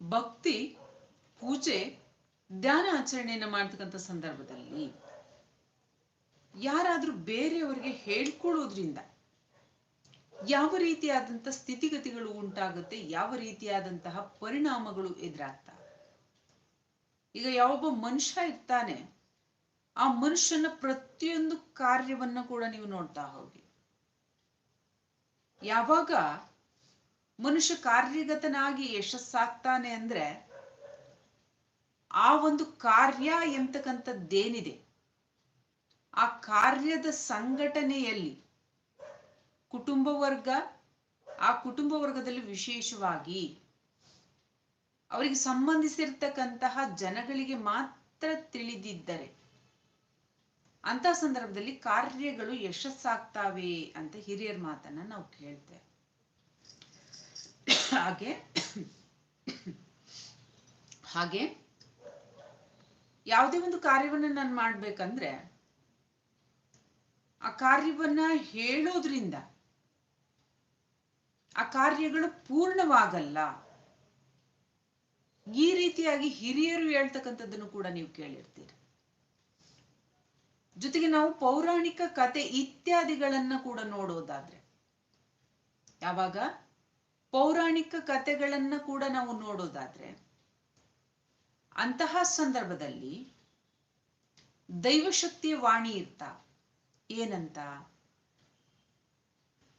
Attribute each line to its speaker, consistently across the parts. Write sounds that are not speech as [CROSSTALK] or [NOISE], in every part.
Speaker 1: ಭಕ್ತಿ, ಪೂಜೆ, ಧ್ಯಾನ ಆಚರಣೆಯನ್ನ ಮಾಡ್ತಕ್ಕಂಥ ಸಂದರ್ಭದಲ್ಲಿ ಯಾರಾದ್ರೂ ಬೇರೆಯವರಿಗೆ ಹೇಳ್ಕೊಡೋದ್ರಿಂದ ಯಾವ ರೀತಿಯಾದಂತಹ ಸ್ಥಿತಿಗತಿಗಳು ಉಂಟಾಗುತ್ತೆ, ಯಾವ ರೀತಿಯಾದಂತಹ ಪರಿಣಾಮಗಳು ಎದುರಾಗ್ತಾ? ಈಗ ಯಾವೊಬ್ಬ ಮನುಷ್ಯ ಇರ್ತಾನೆ, ಆ ಮನುಷ್ಯನ ಪ್ರತಿಯೊಂದು ಕಾರ್ಯವನ್ನ ಕೂಡ ನೀವು ನೋಡ್ತಾ ಹೋಗಿ. ಯಾವಾಗ ಮನುಷ್ಯ ಕಾರ್ಯಗತನಾಗಿ ಯಶಸ್ಸಾಗ್ತಾನೆ ಅಂದ್ರೆ ಆ ಒಂದು ಕಾರ್ಯ ಎಂತಕ್ಕಂಥದ್ದೇನಿದೆ? ಆ ಕಾರ್ಯದ ಸಂಘಟನೆಯಲ್ಲಿ ಕುಟುಂಬ ವರ್ಗ, ಆ ಕುಟುಂಬ ವರ್ಗದಲ್ಲಿ ವಿಶೇಷವಾಗಿ ಅವರಿಗೆ ಸಂಬಂಧಿಸಿರ್ತಕ್ಕಂತಹ ಜನಗಳಿಗೆ ಮಾತ್ರ ತಿಳಿದಿದ್ದರೆ ಅಂತ ಸಂದರ್ಭದಲ್ಲಿ ಕಾರ್ಯಗಳು ಯಶಸ್ಸಾಗ್ತಾವೆ ಅಂತ ಹಿರಿಯರ ಮಾತನ್ನ ನಾವು ಕೇಳ್ತೇವೆ. ಹಾಗೆ ಹಾಗೆ ಯಾವುದೇ ಒಂದು ಕಾರ್ಯವನ್ನ ನಾನು ಮಾಡ್ಬೇಕಂದ್ರೆ ಆ ಕಾರ್ಯವನ್ನ ಹೇಳೋದ್ರಿಂದ ಆ ಕಾರ್ಯಗಳು ಪೂರ್ಣವಾಗಲ್ಲ. ಈ ರೀತಿಯಾಗಿ ಹಿರಿಯರು ಹೇಳ್ತಕ್ಕಂಥದ್ದನ್ನು ಕೂಡ ನೀವು ಕೇಳಿರ್ತೀರಿ. ಜೊತೆಗೆ ನಾವು ಪೌರಾಣಿಕ ಕತೆ ಇತ್ಯಾದಿಗಳನ್ನ ಕೂಡ ನೋಡೋದಾದ್ರೆ, ಯಾವಾಗ? ಪೌರಾಣಿಕ ಕತೆಗಳನ್ನ ಕೂಡ ನಾವು ನೋಡೋದಾದ್ರೆ, ಅಂತಹ ಸಂದರ್ಭದಲ್ಲಿ ದೈವಶಕ್ತಿಯ ವಾಣಿ ಇರ್ತಾ. ಏನಂತ?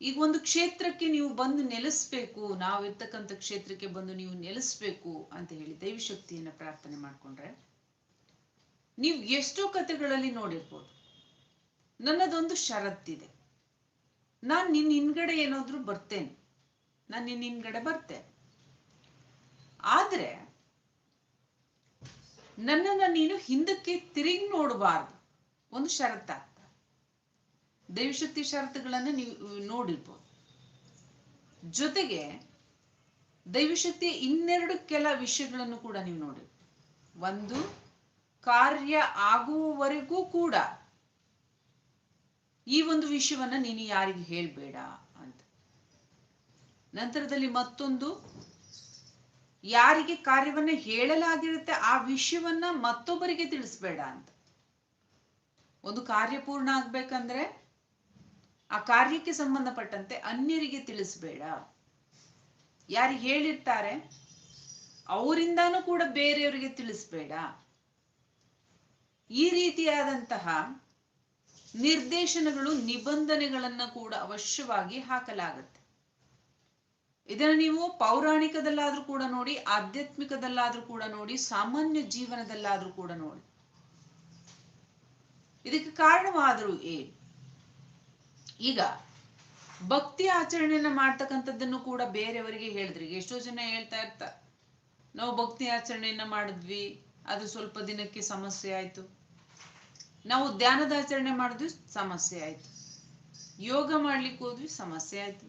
Speaker 1: ಈಗ ಒಂದು ಕ್ಷೇತ್ರಕ್ಕೆ ನೀವು ಬಂದು ನೆಲೆಸ್ಬೇಕು ನಾವು ಇರ್ತಕ್ಕಂಥ ಕ್ಷೇತ್ರಕ್ಕೆ ಬಂದು ನೀವು ನೆಲೆಸ್ಬೇಕು ಅಂತ ಹೇಳಿ ದೈವಶಕ್ತಿಯನ್ನ ಪ್ರಾರ್ಥನೆ ಮಾಡ್ಕೊಂಡ್ರೆ, ನೀವು ಎಷ್ಟೋ ಕಥೆಗಳಲ್ಲಿ ನೋಡಿರ್ಬೋದು. ನನ್ನದೊಂದು ಷರತ್ತಿದೆ. ನಾನ್ ನಿನ್ನ ಹಿಂದ್ಗಡೆ ಏನಾದ್ರೂ ಬರ್ತೇನೆ. ನಾನ್ ನಿನ್ನ ಹಿಂದ್ಗಡೆ ಬರ್ತೆ. ಆದ್ರೆ ನನ್ನನ್ನ ನೀನು ಹಿಂದಕ್ಕೆ ತಿರುಗಿ ನೋಡಬಾರ್ದು. ಒಂದು ಷರತ್ತಾಗ್ತ ದೈವಶಕ್ತಿ ಷರತ್ತುಗಳನ್ನು ನೀವು ನೋಡಿರ್ಬೋದು. ಜೊತೆಗೆ ದೈವಶಕ್ತಿಯ ಇನ್ನೆರಡು ಕೆಲ ವಿಷಯಗಳನ್ನು ಕೂಡ ನೀವು ನೋಡಿ ಒಂದು, ಕಾರ್ಯ ಆಗುವವರೆಗೂ ಕೂಡ ಈ ಒಂದು ವಿಷಯವನ್ನ ನೀನು ಯಾರಿಗೆ ಹೇಳ್ಬೇಡ. ನಂತರದಲ್ಲಿ ಮತ್ತೊಂದು. ಯಾರಿಗೆ ಕಾರ್ಯವನ್ನ ಹೇಳಲಾಗಿರುತ್ತೆ ಆ ವಿಷಯವನ್ನ ಮತ್ತೊಬ್ಬರಿಗೆ ತಿಳಿಸ್ಬೇಡ ಅಂತ. ಒಂದು ಕಾರ್ಯ ಪೂರ್ಣ ಆಗ್ಬೇಕಂದ್ರೆ ಆ ಕಾರ್ಯಕ್ಕೆ ಸಂಬಂಧಪಟ್ಟಂತೆ ಅನ್ಯರಿಗೆ ತಿಳಿಸ್ಬೇಡ. ಯಾರು ಹೇಳಿರ್ತಾರೆ, ಅವರಿಂದಾನು ಕೂಡ ಬೇರೆಯವರಿಗೆ ತಿಳಿಸ್ಬೇಡ. ಈ ರೀತಿಯಾದಂತಹ ನಿರ್ದೇಶನಗಳು ನಿಬಂಧನೆಗಳನ್ನ ಕೂಡ ಅವಶ್ಯವಾಗಿ ಹಾಕಲಾಗುತ್ತೆ. ಇದನ್ನು ನೀವು ಪೌರಾಣಿಕದಲ್ಲಾದ್ರೂ ಕೂಡ ನೋಡಿ, ಆಧ್ಯಾತ್ಮಿಕದಲ್ಲಾದ್ರೂ ಕೂಡ ನೋಡಿ, ಸಾಮಾನ್ಯ ಜೀವನದಲ್ಲಾದ್ರೂ ಕೂಡ ನೋಡಿ. ಇದಕ್ಕೆ ಕಾರಣವಾದರೂ ಏನು? ಈಗ ಭಕ್ತಿ ಆಚರಣೆಯನ್ನ ಮಾಡ್ತಕ್ಕಂಥದ್ದನ್ನು ಕೂಡ ಬೇರೆಯವರಿಗೆ ಹೇಳಿದ್ರಿ. ಎಷ್ಟೋ ಜನ ಹೇಳ್ತಾ ಇರ್ತಾರೆ ನಾವು ಭಕ್ತಿ ಆಚರಣೆಯನ್ನ ಮಾಡಿದ್ವಿ, ಅದು ಸ್ವಲ್ಪ ದಿನಕ್ಕೆ ಸಮಸ್ಯೆ ಆಯ್ತು. ನಾವು ಧ್ಯಾನದ ಆಚರಣೆ ಮಾಡಿದ್ವಿ, ಸಮಸ್ಯೆ ಆಯ್ತು. ಯೋಗ ಮಾಡ್ಲಿಕ್ಕೆ ಹೋದ್ವಿ, ಸಮಸ್ಯೆ ಆಯ್ತು.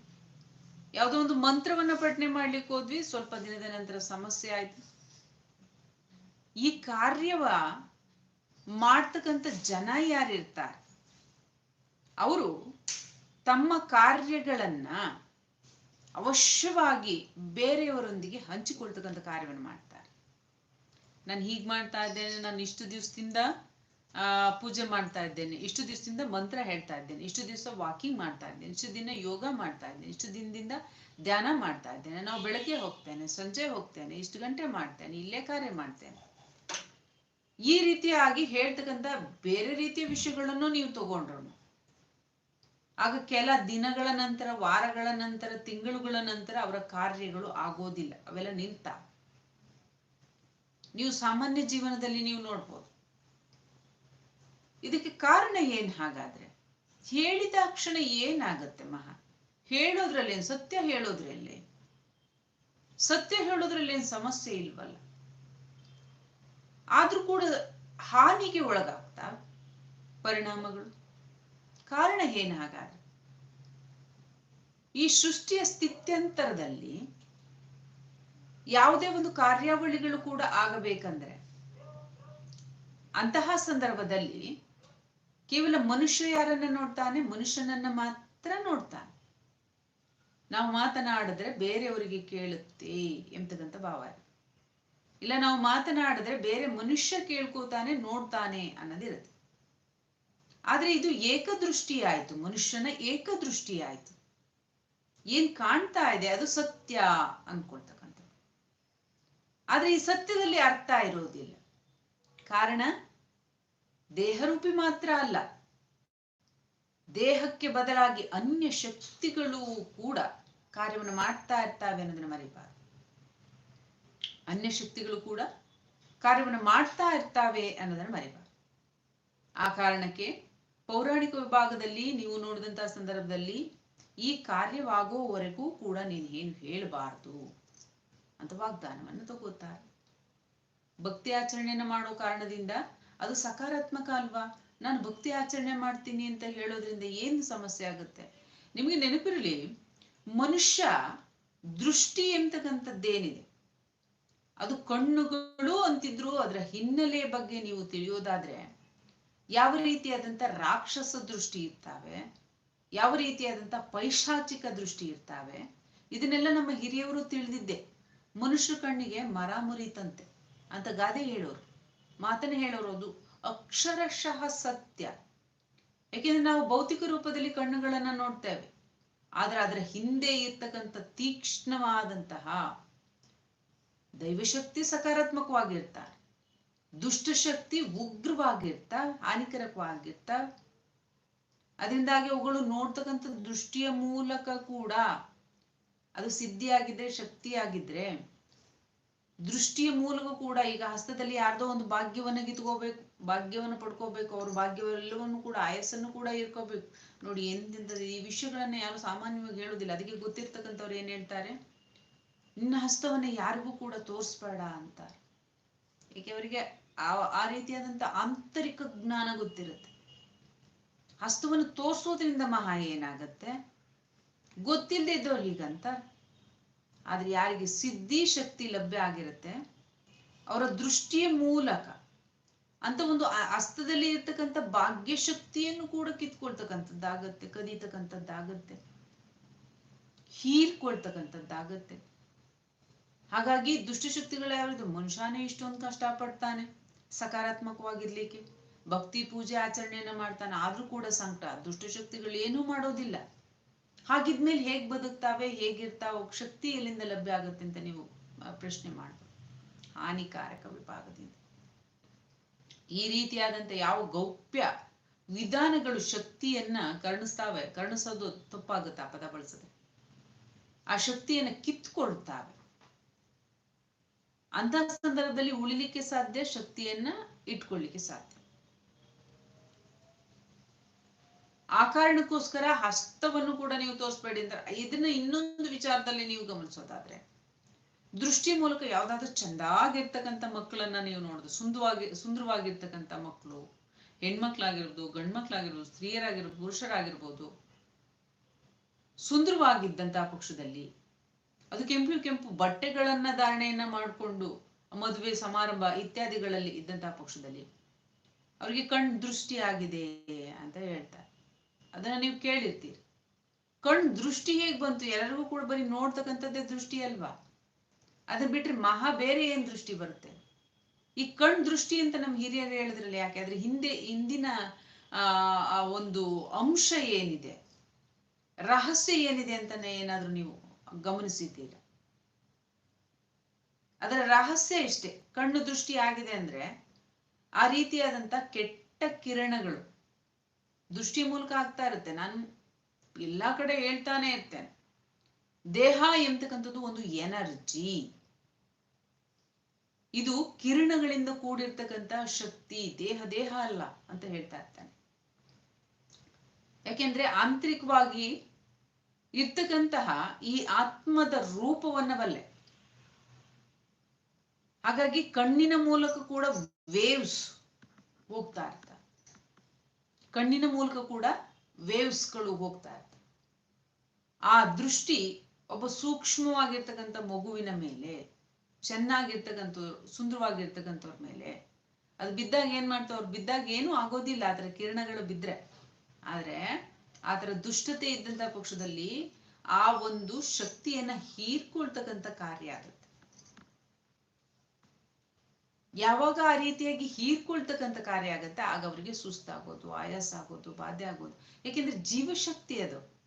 Speaker 1: ಯಾವುದೋ ಒಂದು ಮಂತ್ರವನ್ನ ಪಠನೆ ಮಾಡ್ಲಿಕ್ಕೆ ಹೋದ್ವಿ, ಸ್ವಲ್ಪ ದಿನದ ನಂತರ ಸಮಸ್ಯೆ ಆಯ್ತು. ಈ ಕಾರ್ಯವ ಮಾಡ್ತಕ್ಕಂಥ ಜನ ಯಾರಿರ್ತಾರೆ? ಅವರು ತಮ್ಮ ಕಾರ್ಯಗಳನ್ನ ಅವಶ್ಯವಾಗಿ ಬೇರೆಯವರೊಂದಿಗೆ ಹಂಚಿಕೊಳ್ತಕ್ಕಂಥ ಕಾರ್ಯವನ್ನು ಮಾಡ್ತಾರೆ. ನಾನು ಹೀಗ್ ಮಾಡ್ತಾ ಇದ್ದೇನೆ, ನಾನು ಇಷ್ಟು ದಿವಸದಿಂದ ಪೂಜೆ ಮಾಡ್ತಾ ಇದ್ದೇನೆ. ಇಷ್ಟು ದಿವಸದಿಂದ ಮಂತ್ರ ಹೇಳ್ತಾ ಇದ್ದೇನೆ. ಇಷ್ಟು ದಿವಸ ವಾಕಿಂಗ್ ಮಾಡ್ತಾ ಇದ್ದೇನೆ. ಇಷ್ಟು ದಿನ ಯೋಗ ಮಾಡ್ತಾ ಇದ್ದೇನೆ. ಇಷ್ಟು ದಿನದಿಂದ ಧ್ಯಾನ ಮಾಡ್ತಾ ಇದ್ದೇನೆ. ನಾವು ಬೆಳಗ್ಗೆ ಹೋಗ್ತೇನೆ, ಸಂಜೆ ಹೋಗ್ತೇನೆ, ಇಷ್ಟು ಗಂಟೆ ಮಾಡ್ತೇನೆ, ಇಲ್ಲೇ ಕಾರ್ಯ ಮಾಡ್ತೇನೆ. ಈ ರೀತಿಯಾಗಿ ಹೇಳ್ತಕ್ಕಂಥ ಬೇರೆ ರೀತಿಯ ವಿಷಯಗಳನ್ನು ನೀವು ತಗೊಂಡ್ರು ಆಗ ಕೆಲ ದಿನಗಳ ನಂತರ, ವಾರಗಳ ನಂತರ, ತಿಂಗಳುಗಳ ನಂತರ ಅವರ ಕಾರ್ಯಗಳು ಆಗೋದಿಲ್ಲ. ಅವೆಲ್ಲ ನಿಂತ. ನೀವು ಸಾಮಾನ್ಯ ಜೀವನದಲ್ಲಿ ನೀವು ನೋಡ್ಬೋದು. ಇದಕ್ಕೆ ಕಾರಣ ಏನ್ ಹಾಗಾದ್ರೆ? ಹೇಳಿದ ಅಕ್ಷಣ ಏನಾಗತ್ತೆ ಮಹಾ? ಹೇಳೋದ್ರಲ್ಲಿ ಸತ್ಯ ಹೇಳೋದ್ರಲ್ಲಿ? ಸತ್ಯ ಹೇಳೋದ್ರಲ್ಲಿ ಏನ್ ಸಮಸ್ಯೆ ಇಲ್ವಲ್ಲ? ಆದ್ರೂ ಕೂಡ ಹಾನಿಗೆ ಒಳಗಾಗ್ತಾ ಪರಿಣಾಮಗಳು? ಕಾರಣ ಏನ್ ಹಾಗಾದ್ರೆ? ಈ ಸೃಷ್ಟಿಯ ಸ್ಥಿತ್ಯಂತರದಲ್ಲಿ ಯಾವುದೇ ಒಂದು ಕಾರ್ಯಾವಳಿಗಳು ಕೂಡ ಆಗಬೇಕಂದ್ರೆ ಅಂತಹ ಸಂದರ್ಭದಲ್ಲಿ ಕೇವಲ ಮನುಷ್ಯ ಯಾರನ್ನ ನೋಡ್ತಾನೆ, ಮನುಷ್ಯನನ್ನ ಮಾತ್ರ ನೋಡ್ತಾನೆ. ನಾವು ಮಾತನಾಡಿದ್ರೆ ಬೇರೆಯವರಿಗೆ ಕೇಳುತ್ತೆ ಎಂತಕ್ಕಂಥ ಭಾವ ಇಲ್ಲ, ನಾವು ಮಾತನಾಡಿದ್ರೆ ಬೇರೆ ಮನುಷ್ಯ ಕೇಳ್ಕೋತಾನೆ, ನೋಡ್ತಾನೆ ಅನ್ನೋದಿರುತ್ತೆ ಆದ್ರೆ ಇದು ಏಕದೃಷ್ಟಿ ಆಯ್ತು ಮನುಷ್ಯನ ಏಕದೃಷ್ಟಿ ಆಯ್ತು ಏನ್ ಕಾಣ್ತಾ ಇದೆ, ಅದು ಸತ್ಯ ಅನ್ಕೊಳ್ತಕ್ಕಂಥ ಆದ್ರೆ ಈ ಸತ್ಯದಲ್ಲಿ ಅರ್ಥ ಇರೋದಿಲ್ಲ. ಕಾರಣ? ದೇಹರೂಪಿ ಮಾತ್ರ ಅಲ್ಲ, ದೇಹಕ್ಕೆ ಬದಲಾಗಿ ಅನ್ಯ ಶಕ್ತಿಗಳು ಕೂಡ ಕಾರ್ಯವನ್ನು ಮಾಡ್ತಾ ಇರ್ತಾವೆ ಅನ್ನೋದನ್ನ ಮರಿಬಾರ್ದು. ಅನ್ಯ ಶಕ್ತಿಗಳು ಕೂಡ ಕಾರ್ಯವನ್ನು ಮಾಡ್ತಾ ಇರ್ತಾವೆ ಅನ್ನೋದನ್ನ ಮರಿಬಾರ್ದು. ಆ ಕಾರಣಕ್ಕೆ ಪೌರಾಣಿಕ ವಿಭಾಗದಲ್ಲಿ ನೀವು ನೋಡಿದಂತಹ ಸಂದರ್ಭದಲ್ಲಿ ಈ ಕಾರ್ಯವಾಗುವವರೆಗೂ ಕೂಡ ನೀನು ಏನು ಹೇಳಬಾರ್ದು ಅಂತ ವಾಗ್ದಾನವನ್ನು ತಗೋತಾರೆ. ಭಕ್ತಿ ಆಚರಣೆಯನ್ನ ಮಾಡೋ ಕಾರಣದಿಂದ ಅದು ಸಕಾರಾತ್ಮಕ ಅಲ್ವಾ? ನಾನು ಭಕ್ತಿ ಆಚರಣೆ ಮಾಡ್ತೀನಿ ಅಂತ ಹೇಳೋದ್ರಿಂದ ಏನು ಸಮಸ್ಯೆ ಆಗುತ್ತೆ? ನಿಮಗೆ ನೆನಪಿರಲಿ, ಮನುಷ್ಯ ದೃಷ್ಟಿ ಅಂತಕ್ಕಂಥದ್ದೇನಿದೆ ಅದು ಕಣ್ಣುಗಳು ಅಂತಿದ್ರು ಅದರ ಹಿನ್ನೆಲೆ ಬಗ್ಗೆ ನೀವು ತಿಳಿಯೋದಾದ್ರೆ ಯಾವ ರೀತಿಯಾದಂಥ ರಾಕ್ಷಸ ದೃಷ್ಟಿ ಇರ್ತಾವೆ? ಯಾವ ರೀತಿಯಾದಂಥ ಪೈಶಾಚಿಕ ದೃಷ್ಟಿ ಇರ್ತಾವೆ? ಇದನ್ನೆಲ್ಲ ನಮ್ಮ ಹಿರಿಯವರು ತಿಳಿದಿದ್ದೆ. ಮನುಷ್ಯ ಕಣ್ಣಿಗೆ ಮರ ಮುರಿತಂತೆ ಅಂತ ಗಾದೆ ಹೇಳೋರು. ಮಾತನ್ನ ಹೇಳೋರೋದು ಅಕ್ಷರಶಃ ಸತ್ಯ. ಯಾಕೆಂದ್ರೆ ನಾವು ಭೌತಿಕ ರೂಪದಲ್ಲಿ ಕಣ್ಣುಗಳನ್ನ ನೋಡ್ತೇವೆ. ಆದ್ರೆ ಅದರ ಹಿಂದೆ ಇರ್ತಕ್ಕಂಥ ತೀಕ್ಷ್ಣವಾದಂತಹ ದೈವಶಕ್ತಿ ಸಕಾರಾತ್ಮಕವಾಗಿರ್ತಾ ದುಷ್ಟಶಕ್ತಿ ಉಗ್ರವಾಗಿರ್ತಾ, ಹಾನಿಕರಕವಾಗಿರ್ತ, ಅದರಿಂದಾಗಿ ಅವುಗಳು ನೋಡ್ತಕ್ಕಂಥ ದೃಷ್ಟಿಯ ಮೂಲಕ ಕೂಡ ಅದು ಸಿದ್ಧಿಯಾಗಿದ್ರೆ, ಶಕ್ತಿಯಾಗಿದ್ರೆ ದೃಷ್ಟಿಯ ಮೂಲಕ ಕೂಡ ಈಗ ಹಸ್ತದಲ್ಲಿ ಯಾರ್ದೋ ಒಂದು ಭಾಗ್ಯವನ್ನ ಗಿತ್ಕೋಬೇಕು ಭಾಗ್ಯವನ್ನು ಪಡ್ಕೋಬೇಕು, ಅವ್ರ ಭಾಗ್ಯವೆಲ್ಲವನ್ನು ಕೂಡ, ಆಯಸ್ಸನ್ನು ಕೂಡ ಇರ್ಕೋಬೇಕು ನೋಡಿ ಎಂದಿಂದ ಈ ವಿಷಯಗಳನ್ನ ಯಾರು ಸಾಮಾನ್ಯವಾಗಿ ಹೇಳೋದಿಲ್ಲ ಅದಕ್ಕೆ ಗೊತ್ತಿರ್ತಕ್ಕಂಥವ್ರು ಏನ್ ಹೇಳ್ತಾರೆ? ನಿನ್ನ ಹಸ್ತವನ್ನ ಯಾರಿಗೂ ಕೂಡ ತೋರಿಸ್ಬೇಡ ಅಂತ. ಏಕೆ, ಅವರಿಗೆ ಆ ಆ ರೀತಿಯಾದಂಥ ಆಂತರಿಕ ಜ್ಞಾನ ಗೊತ್ತಿರುತ್ತೆ. ಹಸ್ತವನ್ನು ತೋರಿಸೋದ್ರಿಂದ ಮಹಾ ಏನಾಗತ್ತೆ? ಗೊತ್ತಿಲ್ಲದೆ ಇದ್ದವ್ರು ಹೀಗಂತ? ಆದ್ರೆ ಯಾರಿಗೆ ಸಿದ್ಧಿ ಶಕ್ತಿ ಲಭ್ಯ ಆಗಿರುತ್ತೆ, ಅವರ ದೃಷ್ಟಿಯ ಮೂಲಕ. ಅಂತ ಒಂದು ಅಸ್ತದಲ್ಲಿ ಇರ್ತಕ್ಕಂಥ ಭಾಗ್ಯ ಶಕ್ತಿಯನ್ನು ಕೂಡ ಕಿತ್ಕೊಳ್ತಕ್ಕಂಥದ್ದಾಗತ್ತೆ, ಕದೀತಕ್ಕಂಥದ್ದಾಗತ್ತೆ, ಹೀರ್ಕೊಳ್ತಕ್ಕಂಥದ್ದಾಗತ್ತೆ. ಹಾಗಾಗಿ ದುಷ್ಟಶಕ್ತಿಗಳು ಯಾವ್ದು ಮನುಷ್ಯನೇ ಇಷ್ಟೊಂದು ಕಷ್ಟಪಡ್ತಾನೆ, ಸಕಾರಾತ್ಮಕವಾಗಿರ್ಲಿಕ್ಕೆ. ಭಕ್ತಿ ಪೂಜೆ ಆಚರಣೆಯನ್ನ ಮಾಡ್ತಾನೆ, ಆದ್ರೂ ಕೂಡ ಸಂಕಟ. ದುಷ್ಟಶಕ್ತಿಗಳು ಏನೂ ಮಾಡೋದಿಲ್ಲ. ಹಾಗಿದ್ಮೇಲೆ ಹೇಗ್ ಬದುಕ್ತಾವೆ, ಹೇಗಿರ್ತಾವ ಶಕ್ತಿ ಎಲ್ಲಿಂದ ಲಭ್ಯ ಆಗುತ್ತೆ ಅಂತ ನೀವು ಪ್ರಶ್ನೆ ಮಾಡ್ಬೋದು. ಹಾನಿಕಾರಕ ವಿಭಾಗದಿಂದ. ಈ ರೀತಿಯಾದಂತ ಯಾವ ಗೌಪ್ಯ ವಿಧಾನಗಳು ಶಕ್ತಿಯನ್ನ ಕರ್ಣಿಸ್ತಾವೆ, ಕರ್ಣಿಸೋದು ತಪ್ಪಾಗುತ್ತೆ ಆ ಪದ ಬಳಸದೆ? ಆ ಶಕ್ತಿಯನ್ನ ಕಿತ್ಕೊಳ್ತಾವೆ. ಅಂತ ಸಂದರ್ಭದಲ್ಲಿ ಉಳಿಲಿಕ್ಕೆ ಸಾಧ್ಯ, ಶಕ್ತಿಯನ್ನ ಇಟ್ಕೊಳ್ಳಿಕ್ಕೆ ಸಾಧ್ಯ. ಆ ಕಾರಣಕ್ಕೋಸ್ಕರ ಹಸ್ತವನ್ನು ಕೂಡ ನೀವು ತೋರಿಸ್ಬೇಡಿ ಅಂತ. ಇದನ್ನ ಇನ್ನೊಂದು ವಿಚಾರದಲ್ಲಿ ನೀವು ಗಮನಿಸೋದಾದ್ರೆ, ದೃಷ್ಟಿ ಮೂಲಕ ಯಾವ್ದಾದ್ರು ಚಂದಾಗಿರ್ತಕ್ಕಂಥ ಮಕ್ಕಳನ್ನ ನೀವು ನೋಡುದು. ಸುಂದರವಾಗಿ, ಸುಂದರವಾಗಿರ್ತಕ್ಕಂಥ ಮಕ್ಕಳು ಹೆಣ್ಮಕ್ಳಾಗಿರ್ಬೋದು, ಗಂಡ್ಮಕ್ಳಾಗಿರ್ಬೋದು, ಸ್ತ್ರೀಯರಾಗಿರ್ಬೋದು, ಪುರುಷರಾಗಿರ್ಬೋದು ಸುಂದರವಾಗಿದ್ದಂತಹ ಪಕ್ಷದಲ್ಲಿ ಅದು ಕೆಂಪು ಕೆಂಪು ಬಟ್ಟೆಗಳನ್ನ ಧಾರಣೆಯನ್ನ ಮಾಡಿಕೊಂಡು ಮದುವೆ, ಸಮಾರಂಭ ಇತ್ಯಾದಿಗಳಲ್ಲಿ ಇದ್ದಂತಹ ಪಕ್ಷದಲ್ಲಿ ಅವರಿಗೆ ಕಣ್ ದೃಷ್ಟಿ ಆಗಿದೆ ಅಂತ ಹೇಳ್ತಾರೆ. ಅದನ್ನ ನೀವು ಕೇಳಿರ್ತೀರಿ. ಕಣ್ ದೃಷ್ಟಿ ಹೇಗ್ ಬಂತು? ಎಲ್ಲರಿಗೂ ಕೂಡ ಬರೀ ನೋಡ್ತಕ್ಕಂಥದ್ದೇ ದೃಷ್ಟಿ ಅಲ್ವಾ? ಅದನ್ನ ಬಿಟ್ರೆ ಮಹಾ ಬೇರೆ ಏನ್ ದೃಷ್ಟಿ ಬರುತ್ತೆ? ಈ ಕಣ್ ದೃಷ್ಟಿ ಅಂತ ನಮ್ ಹಿರಿಯರು ಹೇಳಿದ್ರಲ್ಲ ಯಾಕೆ? ಅದ್ರ ಹಿಂದೆ ಹಿಂದಿನ ಆ ಒಂದು ಅಂಶ ಏನಿದೆ? ರಹಸ್ಯ ಏನಿದೆ ಅಂತಾನೆ ಏನಾದ್ರೂ ನೀವು ಗಮನಿಸಿದ್ದೀರ? ಅದರ ರಹಸ್ಯ ಇಷ್ಟೇ ಕಣ್ಣು ದೃಷ್ಟಿ ಆಗಿದೆ ಅಂದ್ರೆ ಆ ರೀತಿಯಾದಂತ ಕೆಟ್ಟ ಕಿರಣಗಳು ದೃಷ್ಟಿ ಮೂಲಕ ಆಗ್ತಾ ಇರುತ್ತೆ. ನಾನು ಎಲ್ಲ ಕಡೆ ಹೇಳ್ತಾನೆ ಇರ್ತೇನೆ. ದೇಹ ಎಂತಕ್ಕಂಥದ್ದು ಒಂದು ಎನರ್ಜಿ. ಇದು ಕಿರಣಗಳಿಂದ ಕೂಡಿರ್ತಕ್ಕಂಥ ಶಕ್ತಿ. ದೇಹ ದೇಹ ಅಲ್ಲ ಅಂತ ಹೇಳ್ತಾ ಇರ್ತಾನೆ. ಯಾಕೆಂದ್ರೆ ಆಂತರಿಕವಾಗಿ ಇರ್ತಕ್ಕಂತಹ ಈ ಆತ್ಮದ ರೂಪವನ್ನ ಬಲ್ಲೆ. ಹಾಗಾಗಿ ಕಣ್ಣಿನ ಮೂಲಕ ಕೂಡ ವೇವ್ಸ್ ಹೋಗ್ತಾ ಇರ್ತಾರೆ ಕಣ್ಣಿನ ಮೂಲಕ ಕೂಡ ವೇವ್ಸ್ಗಳು ಹೋಗ್ತಾ ಇರ್ತವೆ ಆ ದೃಷ್ಟಿ ಒಬ್ಬ ಸೂಕ್ಷ್ಮವಾಗಿರ್ತಕ್ಕಂಥ ಮಗುವಿನ ಮೇಲೆ ಚೆನ್ನಾಗಿರ್ತಕ್ಕಂಥ ಸುಂದರವಾಗಿರ್ತಕ್ಕಂಥವ್ರ ಮೇಲೆ, ಅದು ಬಿದ್ದಾಗ ಏನ್ ಮಾಡ್ತಾವ್ರು ಬಿದ್ದಾಗ ಏನೂ ಆಗೋದಿಲ್ಲ ಅದರ ಕಿರಣಗಳು ಬಿದ್ರೆ. ಆದ್ರೆ ಆತರ ದುಷ್ಟತೆ ಇದ್ದಂತ ಪಕ್ಷದಲ್ಲಿ ಆ ಒಂದು ಶಕ್ತಿಯನ್ನ ಹೀರ್ಕೊಳ್ತಕ್ಕಂಥ ಕಾರ್ಯ ಆಗುತ್ತೆ. ಯಾವಾಗ ಆ ರೀತಿಯಾಗಿ ಹೀರ್ಕೊಳ್ತಕ್ಕಂಥ ಕಾರ್ಯ ಆಗುತ್ತೆ, ಆಗ ಅವರಿಗೆ ಸುಸ್ತಾಗೋದು ಆಯಾಸ ಆಗೋದು ಬಾಧೆ ಆಗೋದು. ಯಾಕೆಂದ್ರೆ ಜೀವಶಕ್ತಿ ಅದು.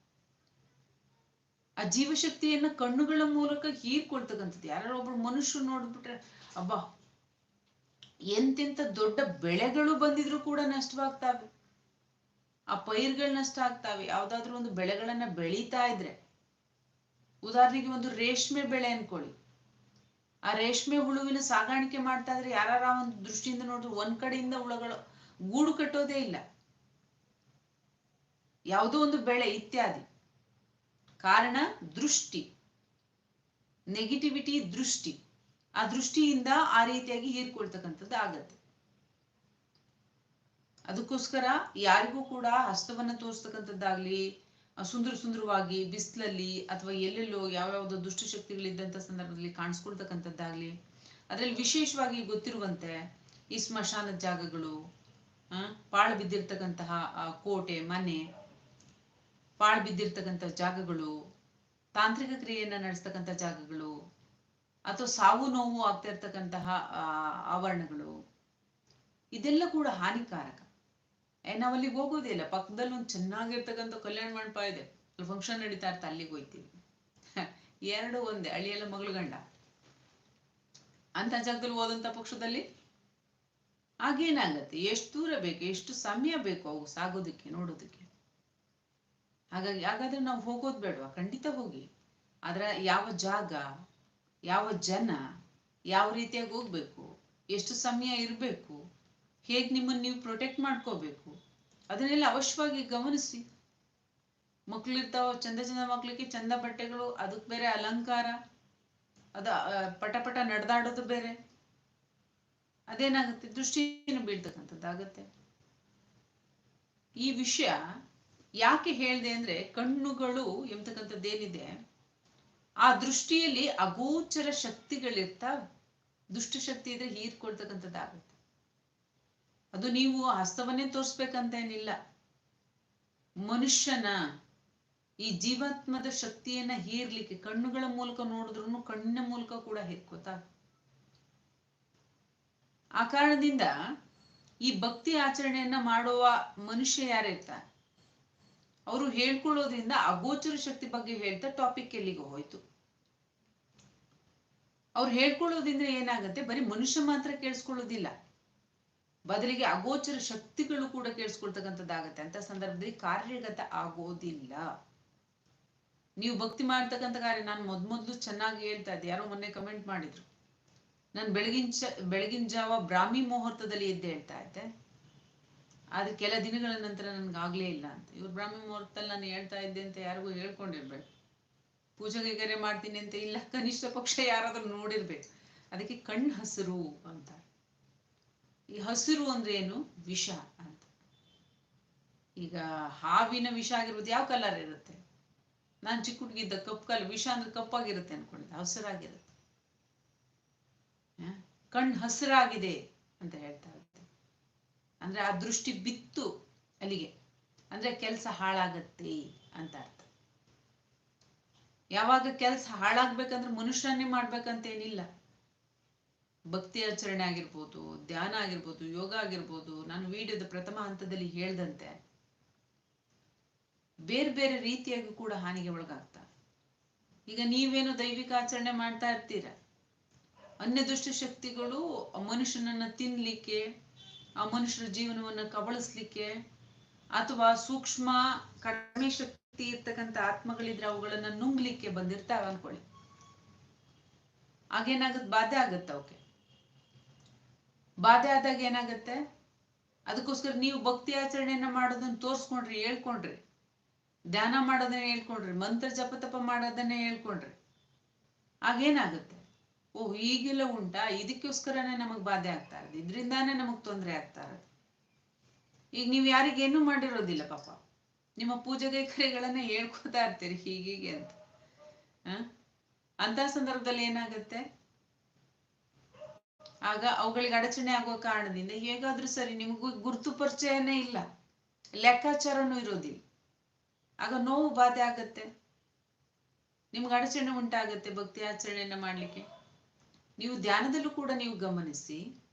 Speaker 1: ಆ ಜೀವಶಕ್ತಿಯನ್ನ ಕಣ್ಣುಗಳ ಮೂಲಕ ಹೀರ್ಕೊಳ್ತಕ್ಕಂಥದ್ದು. ಯಾರೋ ಒಬ್ರು ಮನುಷ್ಯರು ನೋಡ್ಬಿಟ್ರೆ, ಅಬ್ಬಾ ಎಂತೆಂತ ದೊಡ್ಡ ಬೆಳೆಗಳು ಬಂದಿದ್ರು ಕೂಡ ನಷ್ಟವಾಗ್ತಾವೆ. ಆ ಪೈರ್ಗಳು ನಷ್ಟ ಆಗ್ತಾವೆ. ಯಾವ್ದಾದ್ರು ಒಂದು ಬೆಳೆಗಳನ್ನ ಬೆಳೀತಾ ಇದ್ರೆ. ಉದಾಹರಣೆಗೆ ಒಂದು ರೇಷ್ಮೆ ಬೆಳೆ ಅನ್ಕೊಳ್ಳಿ. ಆ ರೇಷ್ಮೆ ಹುಳುವಿನ ಸಾಗಾಣಿಕೆ ಮಾಡ್ತಾ ಇದ್ರೆ ಯಾರ ಒಂದು ದೃಷ್ಟಿಯಿಂದ ನೋಡಿದ್ರು ಒಂದ್ ಕಡೆಯಿಂದ ಹುಳಗಳು ಗೂಡು ಕಟ್ಟೋದೇ ಇಲ್ಲ. ಯಾವುದೋ ಒಂದು ಬೆಳೆ ಇತ್ಯಾದಿ. ಕಾರಣ ದೃಷ್ಟಿ. ನೆಗೆಟಿವಿಟಿ ದೃಷ್ಟಿ. ಆ ದೃಷ್ಟಿಯಿಂದ ಆ ರೀತಿಯಾಗಿ ಹೀರ್ಕೊಳ್ತಕ್ಕಂಥದ್ದು ಆಗತ್ತೆ. ಅದಕ್ಕೋಸ್ಕರ ಯಾರಿಗೂ ಕೂಡ ಹಸ್ತವನ್ನ ತೋರಿಸ್ತಕ್ಕಂಥದ್ದಾಗ್ಲಿ ಸುಂದರ ಸುಂದರವಾಗಿ ಬಿಸಿಲಲ್ಲಿ ಅಥವಾ ಎಲ್ಲೆಲ್ಲೋ ಯಾವ್ಯಾವುದೋ ದುಷ್ಟಶಕ್ತಿಗಳಿದ್ದಂಥ ಸಂದರ್ಭದಲ್ಲಿ ಕಾಣಿಸ್ಕೊಳ್ತಕ್ಕಂಥದ್ದಾಗ್ಲಿ, ಅದರಲ್ಲಿ ವಿಶೇಷವಾಗಿ ಗೊತ್ತಿರುವಂತೆ ಈ ಸ್ಮಶಾನದ ಜಾಗಗಳು ಪಾಳು ಬಿದ್ದಿರ್ತಕ್ಕಂತಹ ಕೋಟೆ, ಮನೆ, ಪಾಳು ಬಿದ್ದಿರ್ತಕ್ಕಂಥ ಜಾಗಗಳು, ತಾಂತ್ರಿಕ ಕ್ರಿಯೆಯನ್ನ ನಡೆಸ್ತಕ್ಕಂಥ ಜಾಗಗಳು, ಅಥವಾ ಸಾವು ನೋವು ಆಗ್ತಾ ಇರ್ತಕ್ಕಂತಹ ಆವರಣಗಳು, ಇದೆಲ್ಲ ಕೂಡ ಹಾನಿಕಾರಕ. ನಾವ್ ಅಲ್ಲಿಗೆ ಹೋಗೋದೇ ಇಲ್ಲ. ಪಕ್ಕದಲ್ಲಿ ಒಂದು ಚೆನ್ನಾಗಿರ್ತಕ್ಕಂಥ ಕಲ್ಯಾಣ ಮಂಟಪ ಇದೆ. ಅಲ್ಲಿ ಫಂಕ್ಷನ್ ನಡೀತಾ ಇರ್ತಾ, ಅಲ್ಲಿಗೆ ಹೋಯ್ತೀವಿ. [LAUGHS] ಎರಡು ಒಂದೇ ಅಳಿಯಲ್ಲ ಮಗಳು ಗಂಡ. ಅಂತ ಜಾಗದಲ್ಲಿ ಹೋದಂತ ಪಕ್ಷದಲ್ಲಿ? ಆಗೇನಾಗತ್ತೆ ಎಷ್ಟು ದೂರ ಬೇಕು, ಎಷ್ಟು ಸಮಯ ಬೇಕು ಅವು ಸಾಗೋದಕ್ಕೆ, ನೋಡೋದಕ್ಕೆ? ಹಾಗಾಗಿ, ಹಾಗಾದ್ರೆ ನಾವು ಹೋಗೋದು ಬೇಡವಾ? ಖಂಡಿತ ಹೋಗಿ. ಆದ್ರೆ ಯಾವ ಜಾಗ, ಯಾವ ಜನ, ಯಾವ ರೀತಿಯಾಗಿ ಹೋಗ್ಬೇಕು, ಎಷ್ಟು ಸಮಯ ಇರಬೇಕು ಹೇಗ್ ನಿಮ್ಮನ್ನ ನೀವು ಪ್ರೊಟೆಕ್ಟ್ ಮಾಡ್ಕೋಬೇಕು? ಅದನ್ನೆಲ್ಲ ಅವಶ್ಯವಾಗಿ ಗಮನಿಸಿ. ಮಕ್ಳಿರ್ತಾವ, ಚಂದ ಚಂದ ಮಕ್ಳಿಗೆ ಚಂದ ಬಟ್ಟೆಗಳು ಅದಕ್ಕೆ ಬೇರೆ ಅಲಂಕಾರ, ಅದ ಪಟ ಪಟ ನಡೆದಾಡೋದು ಬೇರೆ. ಅದೇನಾಗುತ್ತೆ? ದೃಷ್ಟಿಯನ್ನು ಬೀಳ್ತಕ್ಕಂಥದ್ದಾಗತ್ತೆ ಈ ವಿಷಯ ಯಾಕೆ ಹೇಳಿದೆ ಅಂದ್ರೆ ಕಣ್ಣುಗಳು ಎಂಬತಕ್ಕಂಥದ್ದೇನಿದೆ ಆ ದೃಷ್ಟಿಯಲ್ಲಿ ಅಗೋಚರ ಶಕ್ತಿಗಳಿರ್ತಾವೆ. ದುಷ್ಟಶಕ್ತಿ ಇದ್ರೆ ಹೀರ್ಕೊಳ್ತಕ್ಕಂಥದ್ದಾಗುತ್ತೆ. ಅದು ನೀವು ಹಸ್ತವನ್ನೇ ತೋರಿಸ್ಬೇಕಂತೇನಿಲ್ಲ. ಮನುಷ್ಯನ ಈ ಜೀವಾತ್ಮದ ಶಕ್ತಿಯನ್ನ ಹೀರ್ಲಿಕ್ಕೆ, ಕಣ್ಣುಗಳ ಮೂಲಕ ನೋಡಿದ್ರು ಕಣ್ಣಿನ ಮೂಲಕ ಕೂಡ ಹಿರ್ಕೋತಾ ಆ ಕಾರಣದಿಂದ ಈ ಭಕ್ತಿ ಆಚರಣೆಯನ್ನ ಮಾಡುವ ಮನುಷ್ಯ ಯಾರಿರ್ತಾರೆ ಅವರು ಹೇಳ್ಕೊಳ್ಳೋದ್ರಿಂದ ಅಗೋಚರ ಶಕ್ತಿ ಬಗ್ಗೆ ಹೇಳ್ತಾ ಟಾಪಿಕ್ ಎಲ್ಲಿಗೆ ಹೋಯ್ತು. ಅವ್ರು ಹೇಳ್ಕೊಳ್ಳೋದ್ರಿಂದ ಏನಾಗುತ್ತೆ? ಬರೀ ಮನುಷ್ಯ ಮಾತ್ರ ಕೇಳಿಸ್ಕೊಳ್ಳೋದಿಲ್ಲ. ಬದಲಿಗೆ ಅಗೋಚರ ಶಕ್ತಿಗಳು ಕೂಡ ಕೇಳಿಸ್ಕೊಳ್ತಕ್ಕಂಥದ್ದಾಗತ್ತೆ. ಅಂತ ಸಂದರ್ಭದಲ್ಲಿ ಕಾರ್ಯಗತ ಆಗೋದಿಲ್ಲ. ನೀವು ಭಕ್ತಿ ಮಾಡ್ತಕ್ಕಂಥ ಕಾರ್ಯ ನಾನು ಮೊದ್ಮೊದ್ಲು ಚೆನ್ನಾಗಿ ಹೇಳ್ತಾ ಇದ್ದೆ. ಯಾರೋ ಮೊನ್ನೆ ಕಮೆಂಟ್ ಮಾಡಿದ್ರು. ನಾನು ಬೆಳಗಿನ ಚ, ಬೆಳಗಿನ ಜಾವ ಬ್ರಾಹ್ಮಿ ಮುಹೂರ್ತದಲ್ಲಿ ಎದ್ದು ಹೇಳ್ತಾ ಇದ್ದೆ. ಆದ್ರೆ ಕೆಲ ದಿನಗಳ ನಂತರ ನನ್ಗಾಗ್ಲೇ ಇಲ್ಲ ಅಂತ. ಇವ್ರು ಬ್ರಾಹ್ಮಿ ಮುಹೂರ್ತದಲ್ಲಿ ನಾನು ಹೇಳ್ತಾ ಇದ್ದೆ ಅಂತ ಯಾರಿಗೂ ಹೇಳ್ಕೊಂಡಿರ್ಬೇಕು ಪೂಜೆಗೆ ಕರೆ ಮಾಡ್ತೀನಿ ಅಂತ ಇಲ್ಲ, ಕನಿಷ್ಠ ಪಕ್ಷ ಯಾರಾದ್ರೂ ನೋಡಿರ್ಬೇಕು. ಅದಕ್ಕೆ ಕಣ್ಣು ಹಸಿರು ಅಂತ. ಹಸಿರು ಅಂದ್ರೆ ಏನು? ವಿಷ ಅಂತ. ಈಗ ಹಾವಿನ ವಿಷ ಆಗಿರ್ಬೋದು, ಯಾವ ಕಲರ್ ಇರುತ್ತೆ? ನಾನು ಚಿಕ್ಕ ಹುಡುಗಿದ್ದ ಕಪ್ಪು ಕಲ್, ವಿಷ ಅಂದ್ರೆ ಕಪ್ಪಾಗಿರುತ್ತೆ ಅನ್ಕೊಂಡಿದ್ದೆ, ಹಸಿರಾಗಿರುತ್ತೆ? ಕಣ್ಣು ಹಸಿರಾಗಿದೆ ಅಂತ ಹೇಳ್ತಾ ಇರುತ್ತೆ ಅಂದ್ರೆ ಆ ದೃಷ್ಟಿ ಬಿತ್ತು ಅಲ್ಲಿಗೆ. ಅಂದ್ರೆ ಕೆಲಸ ಹಾಳಾಗತ್ತೆ ಅಂತ ಅರ್ಥ. ಯಾವಾಗ ಕೆಲಸ ಹಾಳಾಗ್ಬೇಕಂದ್ರೆ ಮನುಷ್ಯನೇ ಮಾಡ್ಬೇಕಂತ ಏನಿಲ್ಲ ಭಕ್ತಿ ಆಚರಣೆ ಆಗಿರ್ಬೋದು, ಧ್ಯಾನ ಆಗಿರ್ಬೋದು, ಯೋಗ ಆಗಿರ್ಬೋದು, ನಾನು ವಿಡಿಯೋದ ಪ್ರಥಮ ಹಂತದಲ್ಲಿ ಹೇಳ್ದಂತೆ ಬೇರೆ ಬೇರೆ ರೀತಿಯಾಗಿ ಕೂಡ ಹಾನಿಗೆ ಒಳಗಾಗ್ತಾರೆ ಈಗ ನೀವೇನು ದೈವಿಕ ಆಚರಣೆ ಮಾಡ್ತಾ ಇರ್ತೀರ. ಅನ್ಯ ದುಷ್ಟ ಶಕ್ತಿಗಳು ಮನುಷ್ಯನನ್ನ ತಿನ್ಲಿಕ್ಕೆ, ಆ ಮನುಷ್ಯರ ಜೀವನವನ್ನ ಕಬಳಿಸ್ಲಿಕ್ಕೆ, ಅಥವಾ ಸೂಕ್ಷ್ಮ ಕಡಿಮೆ ಶಕ್ತಿ ಇರ್ತಕ್ಕಂಥ ಆತ್ಮಗಳಿದ್ರೆ ಅವುಗಳನ್ನ ನುಂಗ್ಲಿಕ್ಕೆ ಬಂದಿರ್ತಾವ ಅನ್ಕೊಳ್ಳಿ. ಆಗೇನಾಗತ್ ಬಾಧೆ ಆಗತ್ತೆ ಅವಕ್ಕೆ ಬಾಧೆ ಆದಾಗ ಏನಾಗತ್ತೆ? ಅದಕ್ಕೋಸ್ಕರ ನೀವು ಭಕ್ತಿ ಆಚರಣೆಯನ್ನ ಮಾಡೋದನ್ನ ತೋರ್ಸ್ಕೊಂಡ್ರಿ, ಹೇಳ್ಕೊಂಡ್ರಿ. ಧ್ಯಾನ ಮಾಡೋದನ್ನ ಹೇಳ್ಕೊಂಡ್ರಿ, ಮಂತ್ರ ಜಪ ತಪ ಮಾಡೋದನ್ನ ಹೇಳ್ಕೊಂಡ್ರಿ. ಆಗೇನಾಗುತ್ತೆ ಓ ಈಗೆಲ್ಲ ಉಂಟಾ? ಇದಕ್ಕೋಸ್ಕರನೇ ನಮಗ್ ಬಾಧೆ ಆಗ್ತಾ ಇರೋದು. ಇದರಿಂದಾನೇ ನಮಗ್ ತೊಂದರೆ ಆಗ್ತಾ ಇರೋದು. ಈಗ ನೀವು ಯಾರಿಗೇನು ಮಾಡಿರೋದಿಲ್ಲ ಪಾಪ. ನಿಮ್ಮ ಪೂಜೆ ಕೈಕರ್ಯಗಳನ್ನ ಹೇಳ್ಕೊತಾ ಇರ್ತೀರಿ ಹೀಗೀಗೆ ಅಂತ? ಅಂತ ಸಂದರ್ಭದಲ್ಲಿ ಏನಾಗುತ್ತೆ? ಆಗ ಅವುಗಳಿಗೆ ಅಡಚಣೆ ಆಗೋ ಕಾರಣದಿಂದ ಹೇಗಾದ್ರೂ ಸರಿ ನಿಮಗೂ ಗುರುತು ಪರಿಚಯನೇ ಇಲ್ಲ. ಲೆಕ್ಕಾಚಾರನೂ ಇರೋದಿಲ್ಲ. ಆಗ ನೋವು ಬಾಧೆ ಆಗತ್ತೆ. ನಿಮ್ಗೆ ಅಡಚಣೆ ಉಂಟಾಗತ್ತೆ ಭಕ್ತಿ ಆಚರಣೆಯನ್ನ ಮಾಡ್ಲಿಕ್ಕೆ. ನೀವು ಧ್ಯಾನದಲ್ಲೂ ಕೂಡ ನೀವು ಗಮನಿಸಿ,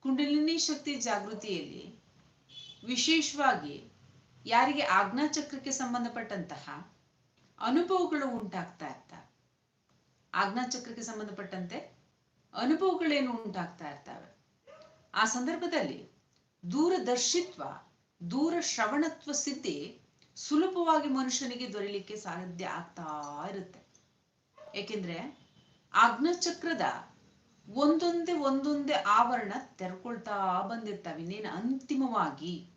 Speaker 1: ಕುಂಡಲಿನಿ ಶಕ್ತಿ ಜಾಗೃತಿಯಲ್ಲಿ ವಿಶೇಷವಾಗಿ ಯಾರಿಗೆ ಆಜ್ಞಾ ಚಕ್ರಕ್ಕೆ ಸಂಬಂಧಪಟ್ಟಂತಹ ಅನುಭವಗಳು ಉಂಟಾಗ್ತಾ ಇರ್ತಾ ಆಜ್ಞಾ ಚಕ್ರಕ್ಕೆ ಸಂಬಂಧಪಟ್ಟಂತೆ ಅನುಭವಗಳೇನು ಉಂಟಾಗ್ತಾ ಇರ್ತವೆ? ಆ ಸಂದರ್ಭದಲ್ಲಿ ದೂರದರ್ಶಿತ್ವ ದೂರ ಶ್ರವಣತ್ವ ಸಿದ್ಧಿ ಸುಲಭವಾಗಿ ಮನುಷ್ಯನಿಗೆ ದೊರೆಯಲಿಕ್ಕೆ ಸಾಧ್ಯ ಆಗ್ತಾ ಇರುತ್ತೆ. ಏಕೆಂದ್ರೆ ಆಜ್ಞಾಚಕ್ರದ ಒಂದೊಂದೇ ಒಂದೊಂದೇ ಆವರಣ ತೆರ್ಕೊಳ್ತಾ ಬಂದಿರ್ತಾವೆ. ಇನ್ನೇನು ಅಂತಿಮವಾಗಿ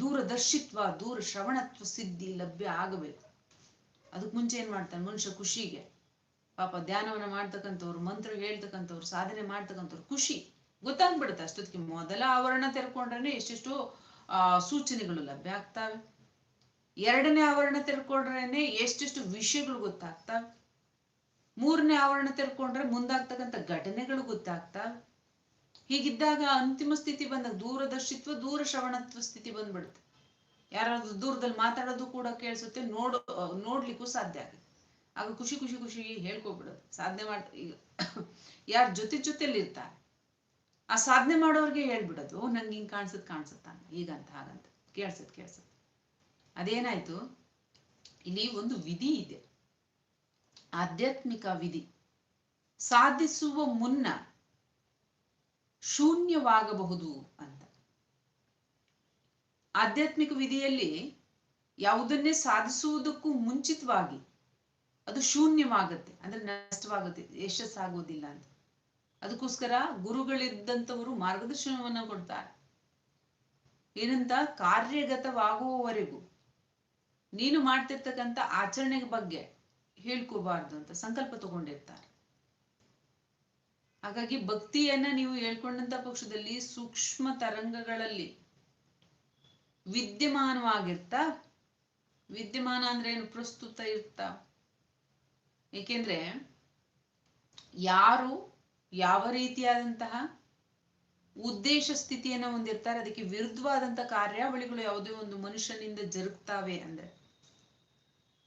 Speaker 1: ದೂರದರ್ಶಿತ್ವ ದೂರ ಶ್ರವಣತ್ವ ಸಿದ್ಧಿ ಲಭ್ಯ ಆಗಬೇಕು. ಅದಕ್ಕೆ ಮುಂಚೆ ಏನ್ ಮಾಡ್ತಾನೆ ಮನುಷ್ಯ ಖುಷಿಗೆ ಪಾಪ ಧ್ಯಾನವನ್ನ ಮಾಡ್ತಕ್ಕಂಥವ್ರು ಮಂತ್ರ ಹೇಳ್ತಕ್ಕಂಥವ್ರು, ಸಾಧನೆ ಮಾಡ್ತಕ್ಕಂಥವ್ರು, ಖುಷಿ. ಗೊತ್ತಾಗ್ಬಿಡುತ್ತೆ ಅಷ್ಟೊತ್ತಿಗೆ. ಮೊದಲ ಆವರಣ ತೆರ್ಕೊಂಡ್ರೆ ಎಷ್ಟೆಷ್ಟು, ಆ, ಸೂಚನೆಗಳು ಲಭ್ಯ ಆಗ್ತವೆ. ಎರಡನೇ ಆವರಣ ತೆರ್ಕೊಂಡ್ರೇನೆ ಎಷ್ಟೆಷ್ಟು ವಿಷಯಗಳು ಗೊತ್ತಾಗ್ತವೆ ಮೂರನೇ ಆವರಣ ತೆರ್ಕೊಂಡ್ರೆ ಮುಂದಾಗ್ತಕ್ಕಂಥ ಘಟನೆಗಳು ಗೊತ್ತಾಗ್ತವೆ ಹೀಗಿದ್ದಾಗ ಅಂತಿಮ ಸ್ಥಿತಿ ಬಂದಾಗ ದೂರದರ್ಶಿತ್ವ, ದೂರ ಶ್ರವಣತ್ವ ಸ್ಥಿತಿ ಬಂದ್ಬಿಡುತ್ತೆ. ಯಾರಾದ್ರೂ ದೂರದಲ್ಲಿ ಮಾತಾಡೋದು ಕೂಡ ಕೇಳಿಸುತ್ತೆ, ನೋಡ್, ನೋಡ್ಲಿಕ್ಕೂ ಸಾಧ್ಯ ಆಗುತ್ತೆ. ಆಗ ಖುಷಿ ಖುಷಿ ಖುಷಿ ಹೇಳ್ಕೊಬಿಡೋದು. ಸಾಧನೆ ಮಾಡ್ ಯಾರು ಜೊತೆ ಜೊತೆಲಿ ಇರ್ತಾರೆ ಆ ಸಾಧನೆ ಮಾಡೋರ್ಗೆ ಹೇಳ್ಬಿಡೋದು "ಓ, ನಂಗೆ ಹಿಂಗ್ ಕಾಣಿಸುತ್ತೆ ಕಾಣಿಸುತ್ತ ಈಗಂತ ಹಾಗಂತ. ಕೇಳ್ಸತ್ ಕೇಳ್ಸತ್ ಅದೇನಾಯ್ತು? ಇಲ್ಲಿ ಒಂದು ವಿಧಿ ಇದೆ. ಆಧ್ಯಾತ್ಮಿಕ ವಿಧಿ. ಸಾಧಿಸುವ ಮುನ್ನ ಶೂನ್ಯವಾಗಬಹುದು ಅಂತ. ಆಧ್ಯಾತ್ಮಿಕ ವಿಧಿಯಲ್ಲಿ ಯಾವುದನ್ನೇ ಸಾಧಿಸುವುದಕ್ಕೂ ಮುಂಚಿತವಾಗಿ ಅದು ಶೂನ್ಯವಾಗುತ್ತೆ. ಅಂದ್ರೆ ನಷ್ಟವಾಗುತ್ತೆ. ಯಶಸ್ಸಾಗೋದಿಲ್ಲ ಅಂತ. ಅದಕ್ಕೋಸ್ಕರ ಗುರುಗಳಿದ್ದಂಥವರು ಮಾರ್ಗದರ್ಶನವನ್ನ ಕೊಡ್ತಾರೆ. ಏನಂತ? ಕಾರ್ಯಗತವಾಗುವವರೆಗೂ. ನೀನು ಮಾಡ್ತಿರ್ತಕ್ಕಂತ ಆಚರಣೆ ಬಗ್ಗೆ ಹೇಳ್ಕೋಬಾರ್ದು ಅಂತ ಸಂಕಲ್ಪ ತಗೊಂಡಿರ್ತಾರೆ. ಹಾಗಾಗಿ ಭಕ್ತಿಯನ್ನ ನೀವು ಹೇಳ್ಕೊಂಡಂತ ಪಕ್ಷದಲ್ಲಿ ಸೂಕ್ಷ್ಮ ತರಂಗಗಳಲ್ಲಿ ವಿದ್ಯಮಾನವಾಗಿರ್ತಾ, ವಿದ್ಯಮಾನ ಅಂದ್ರೆ ಏನು? ಪ್ರಸ್ತುತ ಇರ್ತಾ. ಏಕೆಂದ್ರೆ ಯಾರು ಯಾವ ರೀತಿಯಾದಂತಹ ಉದ್ದೇಶ ಸ್ಥಿತಿಯನ್ನ ಹೊಂದಿರ್ತಾರೆ, ಅದಕ್ಕೆ ವಿರುದ್ಧವಾದಂತಹ ಕಾರ್ಯಾವಳಿಗಳು ಯಾವುದೇ ಒಂದು ಮನುಷ್ಯನಿಂದ ಜರುಗ್ತಾವೆ ಅಂದ್ರೆ.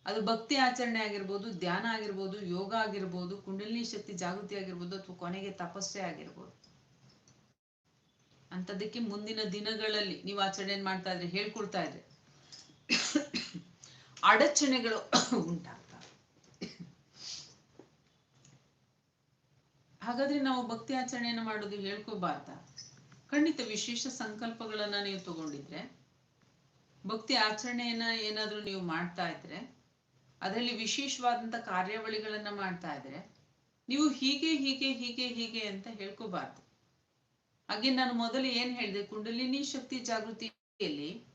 Speaker 1: ಅದು ಭಕ್ತಿ ಆಚರಣೆ ಆಗಿರ್ಬೋದು, ಧ್ಯಾನ ಆಗಿರ್ಬೋದು, ಯೋಗ ಆಗಿರ್ಬೋದು, ಕುಂಡಲಿನಿ ಶಕ್ತಿ ಜಾಗೃತಿ ಆಗಿರ್ಬೋದು ಅಥವಾ ಕೊನೆಗೆ ತಪಸ್ಸೆ ಆಗಿರ್ಬೋದು. ಅಂತದಕ್ಕೆ ಮುಂದಿನ ದಿನಗಳಲ್ಲಿ ನೀವು ಆಚರಣೆ ಮಾಡ್ತಾ ಇದ್ರೆ ಹೇಳ್ಕೊಳ್ತಾ ಇದ್ರೆ ಅಡಚಣೆಗಳು ಉಂಟಾಗ್ತವೆ ಹಾಗಾದ್ರೆ ನಾವು ಭಕ್ತಿ ಆಚರಣೆಯನ್ನು ಮಾಡೋದು ಹೇಳ್ಕೋಬಾರ್ದ? ಖಂಡಿತ ವಿಶೇಷ ಸಂಕಲ್ಪಗಳನ್ನ ನೀವು ತಗೊಂಡಿದ್ರೆ, ಭಕ್ತಿ ಆಚರಣೆಯನ್ನ ಏನಾದ್ರೂ ನೀವು ಮಾಡ್ತಾ ಇದ್ರೆ, ಅದರಲ್ಲಿ ವಿಶೇಷವಾದಂತ ಕಾರ್ಯಾವಳಿಗಳನ್ನ ಮಾಡ್ತಾ ಇದ್ರೆ, ನೀವು ಹೀಗೆ ಹೀಗೆ ಹೀಗೆ ಹೀಗೆ ಅಂತ ಹೇಳ್ಕೋಬಾರ್ದು. ಹಾಗೆ ನಾನು ಮೊದಲು ಏನ್ ಹೇಳಿದೆ, ಕುಂಡಲಿನಿ ಶಕ್ತಿ ಜಾಗೃತಿಯಲ್ಲಿ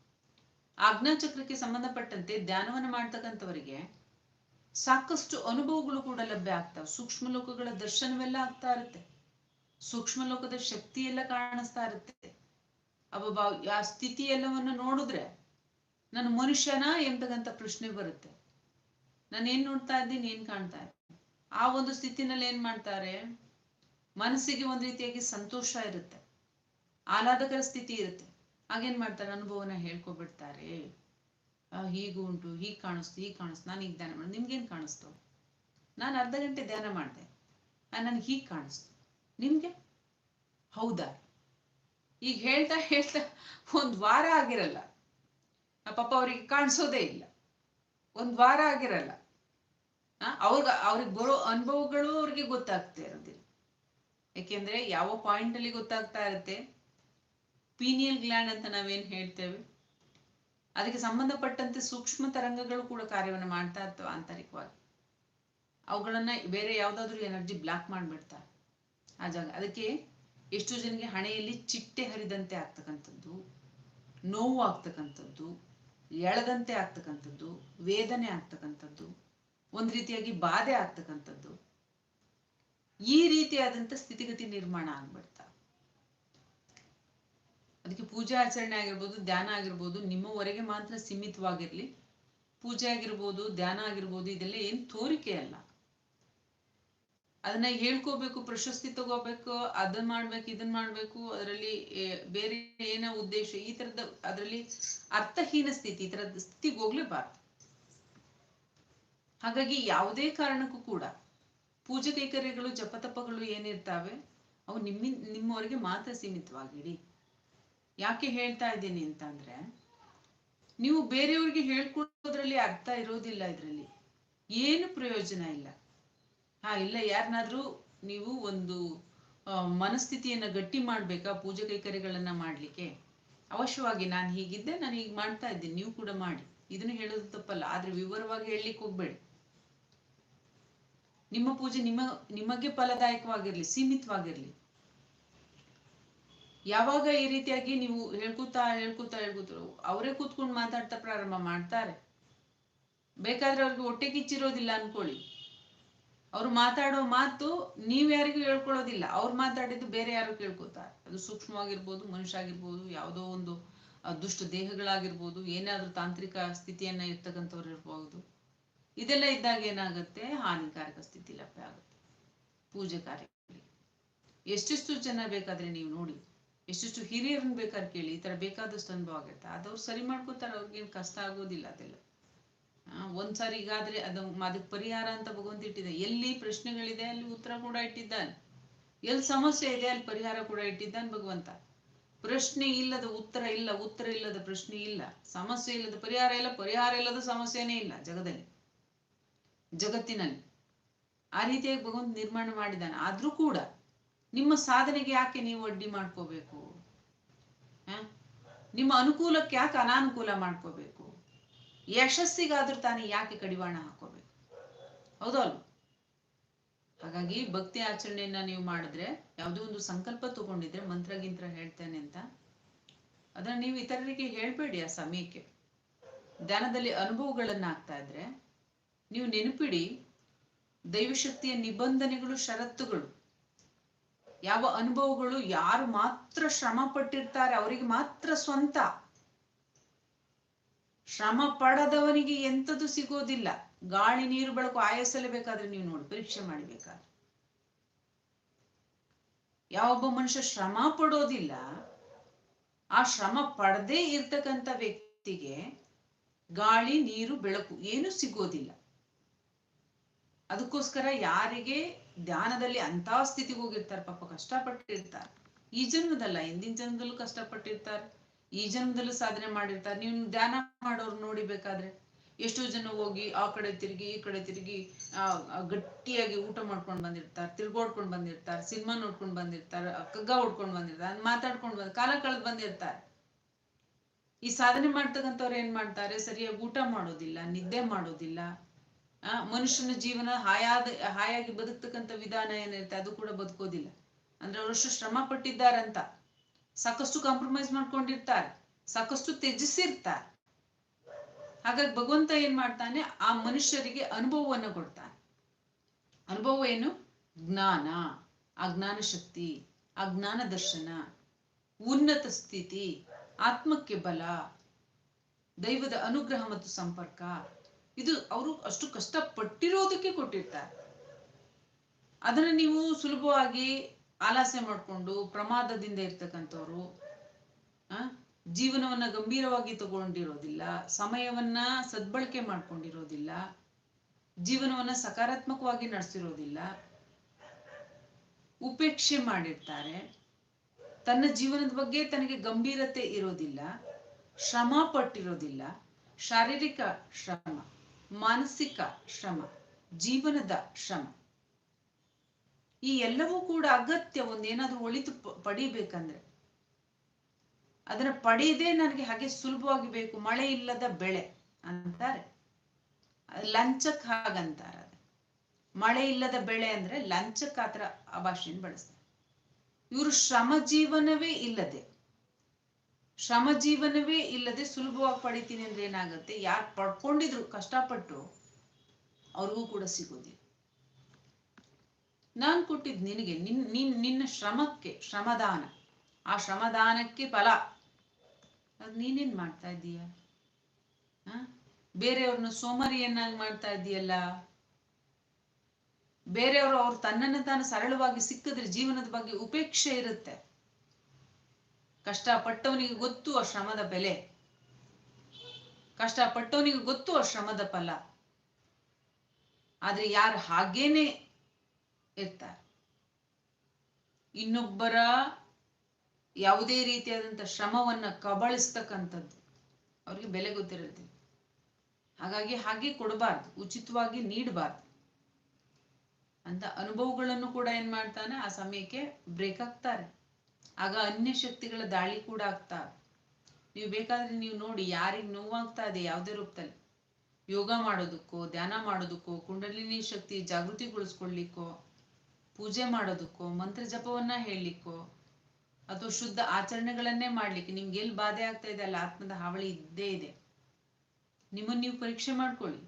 Speaker 1: ಆಜ್ಞಾಚಕ್ರಕ್ಕೆ ಸಂಬಂಧಪಟ್ಟಂತೆ ಧ್ಯಾನವನ್ನ ಮಾಡ್ತಕ್ಕಂಥವರಿಗೆ ಸಾಕಷ್ಟು ಅನುಭವಗಳು ಕೂಡ ಲಭ್ಯ ಆಗ್ತಾವೆ. ಸೂಕ್ಷ್ಮ ಲೋಕಗಳ ದರ್ಶನವೆಲ್ಲ ಆಗ್ತಾ ಇರುತ್ತೆ. ಸೂಕ್ಷ್ಮ ಲೋಕದ ಶಕ್ತಿ ಎಲ್ಲ ಕಾಣಿಸ್ತಾ ಇರುತ್ತೆ. ಅಬ್ಬಬ್ಬಾ ಆ ಸ್ಥಿತಿ ಎಲ್ಲವನ್ನು ನೋಡಿದ್ರೆ ನಾನು ಮನುಷ್ಯನ ಎಂತಕ್ಕಂಥ ಪ್ರಶ್ನೆ ಬರುತ್ತೆ. ನಾನು ಏನ್ ನೋಡ್ತಾ ಇದ್ದೀನಿ, ಏನ್ ಕಾಣ್ತಾ ಇದ್ದೀನಿ? ಆ ಒಂದು ಸ್ಥಿತಿನಲ್ಲಿ ಏನ್ ಮಾಡ್ತಾರೆ? ಮನಸ್ಸಿಗೆ ಒಂದ್ ರೀತಿಯಾಗಿ ಸಂತೋಷ ಇರುತ್ತೆ. ಆಹ್ಲಾದಕರ ಸ್ಥಿತಿ ಇರುತ್ತೆ. ಹಾಗೇನ್ ಮಾಡ್ತಾರೆ? ಅನುಭವನ ಹೇಳ್ಕೊಬಿಡ್ತಾರೆ. ಹೀಗೂ ಉಂಟು, ಹೀಗೆ ಕಾಣಿಸ್ತು ಹೀಗೆ ಕಾಣಿಸ್ತು, ನಾನು ಈಗ ಧ್ಯಾನ ಮಾಡಿ ನಿಮ್ಗೇನು ಕಾಣಿಸ್ತು? ನಾನು ಅರ್ಧ ಗಂಟೆ ಧ್ಯಾನ ಮಾಡಿದೆ. ನನ್ಗೆ ಹೀಗೆ ಕಾಣಿಸ್ತು. ನಿಮಗೆ? ಹೌದಾ? ಈಗ ಹೇಳ್ತಾ ಹೇಳ್ತಾ ಒಂದು ವಾರ ಆಗಿರಲ್ಲ. ಪಾಪ ಅವ್ರಿಗೆ ಕಾಣಿಸೋದೇ ಇಲ್ಲ. ಒಂದು ವಾರ ಆಗಿರಲ್ಲ. ಅವ್ರ್ಗ, ಅವ್ರಿಗೆ ಬರೋ ಅನುಭವಗಳು ಅವ್ರಿಗೆ ಗೊತ್ತಾಗ್ತಾ ಇರೋದಿಲ್ಲ. ಯಾಕೆಂದ್ರೆ ಯಾವ ಪಾಯಿಂಟ್ ಅಲ್ಲಿ ಗೊತ್ತಾಗ್ತಾ ಇರುತ್ತೆ? ಪೀನಿಯಲ್ ಗ್ಲ್ಯಾಂಡ್ ಅಂತ ನಾವೇನ್ ಹೇಳ್ತೇವೆ? ಅದಕ್ಕೆ ಸಂಬಂಧಪಟ್ಟಂತೆ ಸೂಕ್ಷ್ಮ ತರಂಗಗಳು ಕೂಡ ಕಾರ್ಯವನ್ನು ಮಾಡ್ತಾ ಇರ್ತವೆ ಆಂತರಿಕವಾಗಿ. ಅವುಗಳನ್ನ ಬೇರೆ ಯಾವುದಾದ್ರೂ ಎನರ್ಜಿ ಬ್ಲಾಕ್ ಮಾಡ್ಬಿಡ್ತಾರೆ ಆ ಜಾಗ. ಅದಕ್ಕೆ ಎಷ್ಟು ಜನಗೆ ಹಣೆಯಲ್ಲಿ ಚಿಟ್ಟೆ ಹರಿದಂತೆ ಆಗ್ತಕ್ಕಂಥದ್ದು, ನೋವು ಆಗ್ತಕ್ಕಂಥದ್ದು, ಎಳೆದಂತೆ ಆಗ್ತಕ್ಕಂಥದ್ದು, ವೇದನೆ ಆಗ್ತಕ್ಕಂಥದ್ದು, ಒಂದು ರೀತಿಯಾಗಿ ಬಾಧೆ ಆಗ್ತಕ್ಕಂಥದ್ದು. ಈ ರೀತಿಯಾದಂತ ಸ್ಥಿತಿಗತಿ ನಿರ್ಮಾಣ ಆಗ್ಬಿಡ್ತಾ. ಅದಕ್ಕೆ ಪೂಜಾ ಆಚರಣೆ ಆಗಿರ್ಬೋದು, ಧ್ಯಾನ ಆಗಿರ್ಬೋದು, ನಿಮ್ಮವರೆಗೆ ಮಾತ್ರ ಸೀಮಿತವಾಗಿರ್ಲಿ. ಪೂಜೆ ಆಗಿರ್ಬೋದು, ಧ್ಯಾನ ಆಗಿರ್ಬೋದು, ಇದೆಲ್ಲ ಏನ್ ತೋರಿಕೆ ಅಲ್ಲ. ಅದನ್ನ ಹೇಳ್ಕೋಬೇಕು, ಪ್ರಶಸ್ತಿ ತಗೋಬೇಕು ಅದನ್ನ ಮಾಡ್ಬೇಕು ಇದನ್ನ ಮಾಡ್ಬೇಕು, ಅದರಲ್ಲಿ ಬೇರೆ ಏನೋ ಉದ್ದೇಶ, ಈ ತರದ ಅದರಲ್ಲಿ ಅರ್ಥಹೀನ ಸ್ಥಿತಿ, ಈ ತರದ ಸ್ಥಿತಿಗೆ ಹೋಗ್ಲೇಬಾರ್ದು. ಹಾಗಾಗಿ ಯಾವುದೇ ಕಾರಣಕ್ಕೂ ಕೂಡ ಪೂಜೆ ಕೈಕರ್ಯಗಳು, ಜಪತಪಗಳು ಏನಿರ್ತಾವೆ, ಅವು ನಿಮ್ಮ ನಿಮ್ಮವರೆಗೆ ಮಾತ್ರ ಸೀಮಿತವಾಗಿಡಿ. ಯಾಕೆ ಹೇಳ್ತಾ ಇದ್ದೀನಿ ಅಂತಂದ್ರೆ, ನೀವು ಬೇರೆಯವ್ರಿಗೆ ಹೇಳ್ಕೊಡೋದ್ರಲ್ಲಿ ಅರ್ಥ ಇರೋದಿಲ್ಲ ಇದರಲ್ಲಿ. ಏನು ಪ್ರಯೋಜನ ಇಲ್ಲ. ಹಾ, ಇಲ್ಲ ಯಾರನ್ನಾದ್ರೂ ನೀವು ಒಂದು ಮನಸ್ಥಿತಿಯನ್ನು ಗಟ್ಟಿ ಮಾಡ್ಬೇಕಾ, ಪೂಜೆ ಕೈಕರ್ಯಗಳನ್ನ ಮಾಡ್ಲಿಕ್ಕೆ? ಅವಶ್ಯವಾಗಿ ನಾನು ಹೀಗಿದ್ದೆ, ನಾನು ಹೀಗೆ ಮಾಡ್ತಾ ಇದ್ದೀನಿ, ನೀವು ಕೂಡ ಮಾಡಿ. ಇದನ್ನು ಹೇಳೋದು ತಪ್ಪಲ್ಲ, ಆದ್ರೆ ವಿವರವಾಗಿ ಹೇಳಲಿಕ್ಕೆ ಹೋಗ್ಬೇಡಿ. ನಿಮ್ಮ ಪೂಜೆ ನಿಮ್ಮ, ನಿಮಗೆ ಫಲದಾಯಕವಾಗಿರ್ಲಿ, ಸೀಮಿತವಾಗಿರ್ಲಿ. ಯಾವಾಗ ಈ ರೀತಿಯಾಗಿ ನೀವು ಹೇಳ್ಕೊತಾ ಹೇಳ್ಕೊತಾ ಹೇಳ್ಕೊತಾ ಅವರೇ ಕೂತ್ಕೊಂಡು ಮಾತಾಡ್ತಾ ಪ್ರಾರಂಭ ಮಾಡ್ತಾರೆ. ಬೇಕಾದ್ರೆ ಅವ್ರಿಗೆ ಹೊಟ್ಟೆ ಕಿಚ್ಚಿರೋದಿಲ್ಲ ಅನ್ಕೊಳ್ಳಿ. ಅವ್ರು ಮಾತಾಡೋ ಮಾತು ನೀವ್ ಯಾರಿಗೂ ಹೇಳ್ಕೊಳ್ಳೋದಿಲ್ಲ. ಅವ್ರು ಮಾತಾಡಿದ್ದು ಬೇರೆ ಯಾರು ಕೇಳ್ಕೊತಾರೆ. ಅದು ಸೂಕ್ಷ್ಮವಾಗಿರ್ಬೋದು ಮನುಷ್ಯ ಆಗಿರ್ಬೋದು ಯಾವುದೋ ಒಂದು ದುಷ್ಟ ದೇಹಗಳಾಗಿರ್ಬೋದು, ಏನಾದ್ರೂ ತಾಂತ್ರಿಕ ಸ್ಥಿತಿಯನ್ನ ಇರ್ತಕ್ಕಂಥವ್ರು ಇರ್ಬೋದು. ಇದೆಲ್ಲ ಇದ್ದಾಗ ಏನಾಗುತ್ತೆ? ಹಾನಿಕಾರಕ ಸ್ಥಿತಿ ಲಭ್ಯ ಆಗುತ್ತೆ. ಪೂಜೆ ಕಾರ್ಯಗಳಿಗೆ. ಎಷ್ಟೆಷ್ಟು ಜನ ಬೇಕಾದ್ರೆ ನೀವು ನೋಡಿ. ಎಷ್ಟೆಷ್ಟು ಹಿರಿಯರನ್ನ ಬೇಕಾದ್ರೆ ಕೇಳಿ, ಈ ಥರ ಬೇಕಾದಷ್ಟು ಅನುಭವ ಆಗುತ್ತೆ. ಅದವ್ರು ಸರಿ ಮಾಡ್ಕೊತಾರೆ ಅವ್ರಿಗೇನು ಕಷ್ಟ ಆಗೋದಿಲ್ಲ ಅದೆಲ್ಲ. ಒಂದ್ಸಾರಿ ಈಗಾದ್ರೆ ಅದು ಅದಕ್ಕೆ ಪರಿಹಾರ ಅಂತ ಭಗವಂತ ಇಟ್ಟಿದೆ. ಎಲ್ಲಿ ಪ್ರಶ್ನೆಗಳಿದೆ, ಅಲ್ಲಿ ಉತ್ತರ ಕೂಡ ಇಟ್ಟಿದ್ದಾನೆ. ಎಲ್ಲಿ ಸಮಸ್ಯೆ ಇದೆ, ಅಲ್ಲಿ ಪರಿಹಾರ ಕೂಡ ಇಟ್ಟಿದ್ದಾನೆ ಭಗವಂತ. ಪ್ರಶ್ನೆ ಇಲ್ಲದ ಉತ್ತರ ಇಲ್ಲ, ಉತ್ತರ ಇಲ್ಲದ ಪ್ರಶ್ನೆ ಇಲ್ಲ. ಸಮಸ್ಯೆ ಇಲ್ಲದ ಪರಿಹಾರ ಇಲ್ಲ, ಪರಿಹಾರ ಇಲ್ಲದ ಸಮಸ್ಯೆನೇ ಇಲ್ಲ ಜಗದಲ್ಲಿ. ಜಗತ್ತಿನಲ್ಲಿ. ಆ ರೀತಿಯಾಗಿ ಭಗವಂತ ನಿರ್ಮಾಣ ಮಾಡಿದ್ದಾನೆ. ಆದ್ರೂ ಕೂಡ ನಿಮ್ಮ ಸಾಧನೆಗೆ ಯಾಕೆ ನೀವು ಅಡ್ಡಿ ಮಾಡ್ಕೋಬೇಕು? ನಿಮ್ಮ ಅನುಕೂಲಕ್ಕೆ ಯಾಕೆ ಅನಾನುಕೂಲ ಮಾಡ್ಕೋಬೇಕು? ಯಶಸ್ಸಿಗಾದ್ರೂ ತಾನೇ ಯಾಕೆ ಕಡಿವಾಣ ಹಾಕೋಬೇಕು? ಹೌದಲ್ವ ಹಾಗಾಗಿ ಭಕ್ತಿ ಆಚರಣೆಯನ್ನ ನೀವು ಮಾಡಿದ್ರೆ, ಯಾವುದೋ ಒಂದು ಸಂಕಲ್ಪ ತಗೊಂಡಿದ್ರೆ ಮಂತ್ರ ಗಿಂತ್ರ ಹೇಳ್ತೇನೆ ಅಂತ, ಅದನ್ನ ನೀವು ಇತರರಿಗೆ ಹೇಳ್ಬೇಡಿ ಆ ಸಮಯಕ್ಕೆ. ಧ್ಯಾನದಲ್ಲಿ ಅನುಭವಗಳನ್ನ ಆಗ್ತಾ ಇದ್ರೆ, ನೀವು ನೆನಪಿಡಿ, ದೈವಶಕ್ತಿಯ ನಿಬಂಧನೆಗಳು, ಷರತ್ತುಗಳು. ಯಾವ ಅನುಭವಗಳು ಯಾರು ಮಾತ್ರ ಶ್ರಮ ಪಟ್ಟಿರ್ತಾರೆ ಅವರಿಗೆ ಮಾತ್ರ ಸ್ವಂತ. ಶ್ರಮ ಪಡದವನಿಗೆ ಎಂಥದ್ದು ಸಿಗೋದಿಲ್ಲ. ಗಾಳಿ ನೀರು ಬೆಳಕು ಆಯಸಲೇಬೇಕಾದ್ರೆ ನೀವು ನೋಡಿ, ಪರೀಕ್ಷೆ ಮಾಡಬೇಕಾದ್ರೆ ಯಾವೊಬ್ಬ ಮನುಷ್ಯ ಶ್ರಮ ಪಡೋದಿಲ್ಲ, ಆ ಶ್ರಮ ಪಡದೇ ಇರ್ತಕ್ಕಂಥ ವ್ಯಕ್ತಿಗೆ ಗಾಳಿ, ನೀರು, ಬೆಳಕು ಏನು ಸಿಗೋದಿಲ್ಲ. ಅದಕ್ಕೋಸ್ಕರ ಯಾರಿಗೆ ಧ್ಯಾನದಲ್ಲಿ ಅಂತ ಸ್ಥಿತಿಗೆ ಹೋಗಿರ್ತಾರೆ, ಪಾಪ ಕಷ್ಟಪಟ್ಟಿರ್ತಾರೆ. ಈ ಜನ್ಮದಲ್ಲ, ಹಿಂದಿನ ಜನ್ಮದಲ್ಲೂ ಕಷ್ಟಪಟ್ಟಿರ್ತಾರೆ. ಈ ಜನ್ಮದಲ್ಲೂ ಸಾಧನೆ ಮಾಡಿರ್ತಾರೆ. ನೀವು ಧ್ಯಾನ ಮಾಡೋರು ನೋಡಿ ಬೇಕಾದ್ರೆ ಎಷ್ಟೋ ಜನ ಹೋಗಿ ಆ ಕಡೆ ತಿರುಗಿ, ಈ ಕಡೆ ತಿರುಗಿ ಗಟ್ಟಿಯಾಗಿ ಊಟ ಮಾಡ್ಕೊಂಡು ಬಂದಿರ್ತಾರೆ ತಿರ್ಗೋಡ್ಕೊಂಡು ಬಂದಿರ್ತಾರೆ, ಸಿನಿಮಾ ನೋಡ್ಕೊಂಡು ಬಂದಿರ್ತಾರೆ, ಕಗ್ಗ ಹೊಡ್ಕೊಂಡು ಬಂದಿರ್ತಾರೆ ಮಾತಾಡ್ಕೊಂಡು ಬಂದ್, ಕಾಲ ಕಳೆದು ಬಂದಿರ್ತಾರೆ. ಈ ಸಾಧನೆ ಮಾಡ್ತಕ್ಕಂಥವ್ರು ಏನ್ ಮಾಡ್ತಾರೆ? ಸರಿಯಾಗಿ ಊಟ ಮಾಡೋದಿಲ್ಲ, ನಿದ್ದೆ ಮಾಡೋದಿಲ್ಲ ಮನುಷ್ಯನ ಜೀವನ ಹಾಯಾದ, ಹಾಯಾಗಿ ಬದುಕ್ತಕ್ಕಂಥ ವಿಧಾನ ಏನಿರುತ್ತೆ, ಅದು ಕೂಡ ಬದುಕೋದಿಲ್ಲ. ಅಂದ್ರೆ ಅವರಷ್ಟು ಶ್ರಮ ಪಟ್ಟಿದ್ದಾರಂತ ಸಾಕಷ್ಟು ಕಾಂಪ್ರಮೈಸ್ ಮಾಡ್ಕೊಂಡಿರ್ತಾರೆ. ಸಾಕಷ್ಟು ತ್ಯಜಿಸಿರ್ತಾರೆ. ಹಾಗಾಗಿ ಭಗವಂತ ಏನ್ ಮಾಡ್ತಾನೆ, ಆ ಮನುಷ್ಯರಿಗೆ ಅನುಭವವನ್ನು ಕೊಡ್ತಾನೆ. ಅನುಭವ ಏನು? ಜ್ಞಾನ. ಆ ಜ್ಞಾನ ಶಕ್ತಿ, ಆ ಜ್ಞಾನ ದರ್ಶನ, ಉನ್ನತ ಸ್ಥಿತಿ, ಆತ್ಮಕ್ಕೆ ಬಲ, ದೈವದ ಅನುಗ್ರಹ ಮತ್ತು ಸಂಪರ್ಕ. ಇದು ಅವರು ಅಷ್ಟು ಕಷ್ಟಪಟ್ಟಿರೋದಕ್ಕೆ ಕೊಟ್ಟಿರ್ತಾರೆ. ಅದನ್ನ ನೀವು ಸುಲಭವಾಗಿ ಆಲಾಸೆ ಮಾಡ್ಕೊಂಡು ಪ್ರಮಾದದಿಂದ ಇರ್ತಕ್ಕಂಥವ್ರು ಜೀವನವನ್ನ ಗಂಭೀರವಾಗಿ ತಗೊಂಡಿರೋದಿಲ್ಲ, ಸಮಯವನ್ನ ಸದ್ಬಳಕೆ ಮಾಡ್ಕೊಂಡಿರೋದಿಲ್ಲ, ಜೀವನವನ್ನ ಸಕಾರಾತ್ಮಕವಾಗಿ ನಡೆಸಿರೋದಿಲ್ಲ, ಉಪೇಕ್ಷೆ ಮಾಡಿರ್ತಾರೆ, ತನ್ನ ಜೀವನದ ಬಗ್ಗೆ ತನಗೆ ಗಂಭೀರತೆ ಇರೋದಿಲ್ಲ, ಶ್ರಮ ಪಟ್ಟಿರೋದಿಲ್ಲ, ಶಾರೀರಿಕ ಶ್ರಮ. ಮಾನಸಿಕ ಶ್ರಮ, ಜೀವನದ ಶ್ರಮ. ಈ ಎಲ್ಲವೂ ಕೂಡ ಅಗತ್ಯ, ಒಂದೇನಾದ್ರೂ ಒಳಿತು ಪಡಿಬೇಕಂದ್ರೆ. ಅದನ್ನ ಪಡೆಯದೇ ನನಗೆ ಹಾಗೆ ಸುಲಭವಾಗಿ ಬೇಕು. ಮಳೆ ಇಲ್ಲದ ಬೆಳೆ ಅಂತಾರೆ. ಲಂಚಕ್ ಹಾಗಂತಾರೆ ಮಳೆ ಇಲ್ಲದ ಬೆಳೆ ಅಂದ್ರೆ ಲಂಚಕ್ ಆತರ ಆ ಭಾಷೆಯನ್ನು ಬಳಸ್ತಾರೆ. ಇವರು ಶ್ರಮ ಜೀವನವೇ ಇಲ್ಲದೆ ಶ್ರಮ ಜೀವನವೇ ಇಲ್ಲದೆ ಸುಲಭವಾಗಿ ಪಡಿತೀನಿ ಅಂದ್ರೆ ಏನಾಗುತ್ತೆ? ಯಾರು ಪಡ್ಕೊಂಡಿದ್ರು, ಕಷ್ಟಪಟ್ಟು ಅವ್ರಿಗೂ ಕೂಡ ಸಿಗೋದಿಲ್ಲ ನಾನ್ ಕೊಟ್ಟಿದ್ ನಿನಗೆ, ನಿನ್ ನಿನ್, ನಿನ್ನ ಶ್ರಮಕ್ಕೆ ಶ್ರಮದಾನ. ಆ ಶ್ರಮದಾನಕ್ಕೆ ಫಲ. ಅದು ನೀನೇನ್ ಮಾಡ್ತಾ ಇದ್ದೀಯ? ಬೇರೆಯವ್ರನ್ನ ಸೋಮರಿಯನ್ನಾಗಿ ಮಾಡ್ತಾ ಇದೀಯಲ್ಲ ಬೇರೆಯವರು ಅವ್ರು ತನ್ನನ್ನು ತಾನು ಸರಳವಾಗಿ ಸಿಕ್ಕಿದ್ರೆ ಜೀವನದ ಬಗ್ಗೆ ಉಪೇಕ್ಷೆ ಇರುತ್ತೆ. ಕಷ್ಟಪಟ್ಟವನಿಗೆ ಗೊತ್ತು ಆ ಶ್ರಮದ ಬೆಲೆ. ಕಷ್ಟಪಟ್ಟವನಿಗೆ ಗೊತ್ತು ಆ ಶ್ರಮದ ಫಲ. ಆದ್ರೆ ಯಾರು ಹಾಗೇನೆ ಇರ್ತಾರೆ. ಇನ್ನೊಬ್ಬರ ಯಾವುದೇ ರೀತಿಯಾದಂಥ ಶ್ರಮವನ್ನ ಕಬಳಿಸ್ತಕ್ಕಂಥದ್ದು ಅವ್ರಿಗೆ ಬೆಲೆ ಗೊತ್ತಿರುತ್ತೆ. ಹಾಗಾಗಿ ಹಾಗೆ ಕೊಡಬಾರ್ದು, ಉಚಿತವಾಗಿ ನೀಡಬಾರ್ದು. ಅಂತ ಅನುಭವಗಳನ್ನು ಕೂಡ ಏನ್ ಮಾಡ್ತಾನೆ, ಆ ಸಮಯಕ್ಕೆ ಬ್ರೇಕ್ ಆಗ್ತಾರೆ ಆಗ ಅನ್ಯ ಶಕ್ತಿಗಳ ದಾಳಿ ಕೂಡ ಆಗ್ತಾ ನೀವು ಬೇಕಾದ್ರೆ ನೀವು ನೋಡಿ, ಯಾರಿಗೆ ನೋವಾಗ್ತಾ ಇದೆ ಯಾವುದೇ ರೂಪದಲ್ಲಿ. ಯೋಗ ಮಾಡೋದಕ್ಕೋ, ಧ್ಯಾನ ಮಾಡೋದಕ್ಕೋ, ಕುಂಡಲಿನಿ ಶಕ್ತಿ ಜಾಗೃತಿಗೊಳಿಸ್ಕೊಳ್ಳಿಕ್ಕೋ, ಪೂಜೆ ಮಾಡೋದಕ್ಕೋ, ಮಂತ್ರ ಜಪವನ್ನ ಹೇಳಲಿಕ್ಕೋ, ಅಥವಾ ಶುದ್ಧ ಆಚರಣೆಗಳನ್ನೇ ಮಾಡ್ಲಿಕ್ಕೆ ನಿಮ್ಗೆ ಎಲ್ಲಿ ಬಾಧೆ ಆಗ್ತಾ ಇದೆ, ಅಲ್ಲ ಆತ್ಮದ ಹಾವಳಿ ಇದ್ದೇ ಇದೆ. ನಿಮ್ಮನ್ನು ನೀವು ಪರೀಕ್ಷೆ ಮಾಡ್ಕೊಳ್ಳಿ.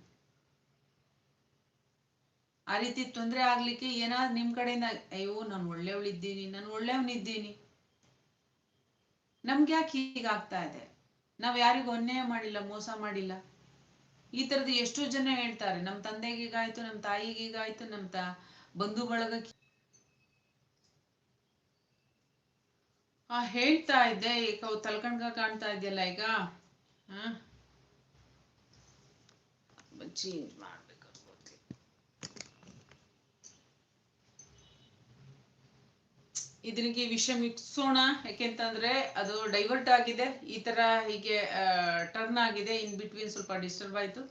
Speaker 1: ಆ ರೀತಿ ತೊಂದರೆ ಆಗ್ಲಿಕ್ಕೆ ಏನಾದ್ರು ನಿಮ್ ಕಡೆಯಿಂದ, ಅಯ್ಯೋ, ನಾನು ಒಳ್ಳೆಯವಳಿದ್ದೀನಿ, ನಾನು ಒಳ್ಳೆಯವನಿದ್ದೀನಿ ನಮ್ಗೆ ಯಾಕೆ ಹೀಗಾಗ್ತಾ ಇದೆ? ನಾವ್ ಯಾರಿಗೂ ಅನ್ಯಾಯ ಮಾಡಿಲ್ಲ, ಮೋಸ ಮಾಡಿಲ್ಲ. ಈ ತರದ ಎಷ್ಟೋ ಜನ ಹೇಳ್ತಾರೆ, ನಮ್ ತಂದೆಗೆ ಹೀಗಾಯ್ತು ನಮ್ ತಾಯಿಗೆ ಹೀಗಾಯ್ತು ನಮ್ ತ ಬಂಧು ಬಳಗ ಆ ಹೇಳ್ತಾ ಇದ್ದೆ, ಈಗ ತಲ್ಕಣ್ಗ ಕಾಣ್ತಾ ಇದೆಯಲ್ಲ ಈಗ? ಹ ಚೇಂಜ್ ಮಾಡ್ಬೇಕು ಇದಕ್ಕೆ ವಿಷ ಮಿಕ್ಸೋಣ ಯಾಕೆಂತಂದ್ರೆ ಅದು ಡೈವರ್ಟ್ ಆಗಿದೆ. ಈ ತರ ಹೀಗೆ ಟರ್ನ್ ಆಗಿದೆ. ಇನ್ ಬಿಟ್ವೀನ್ ಸ್ವಲ್ಪ ಡಿಸ್ಟರ್ಬ್ ಆಯ್ತು.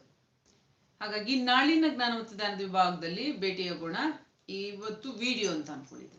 Speaker 1: ಹಾಗಾಗಿ ನಾಳಿನ ಜ್ಞಾನವತ್ತ ಧ್ಯಾನದ ವಿಭಾಗದಲ್ಲಿ ಭೇಟಿಯಾಗೋಣ. ಇವತ್ತು ವಿಡಿಯೋ ಅಂತ ಅನ್ಕೊಂಡಿದ್ದೀನಿ.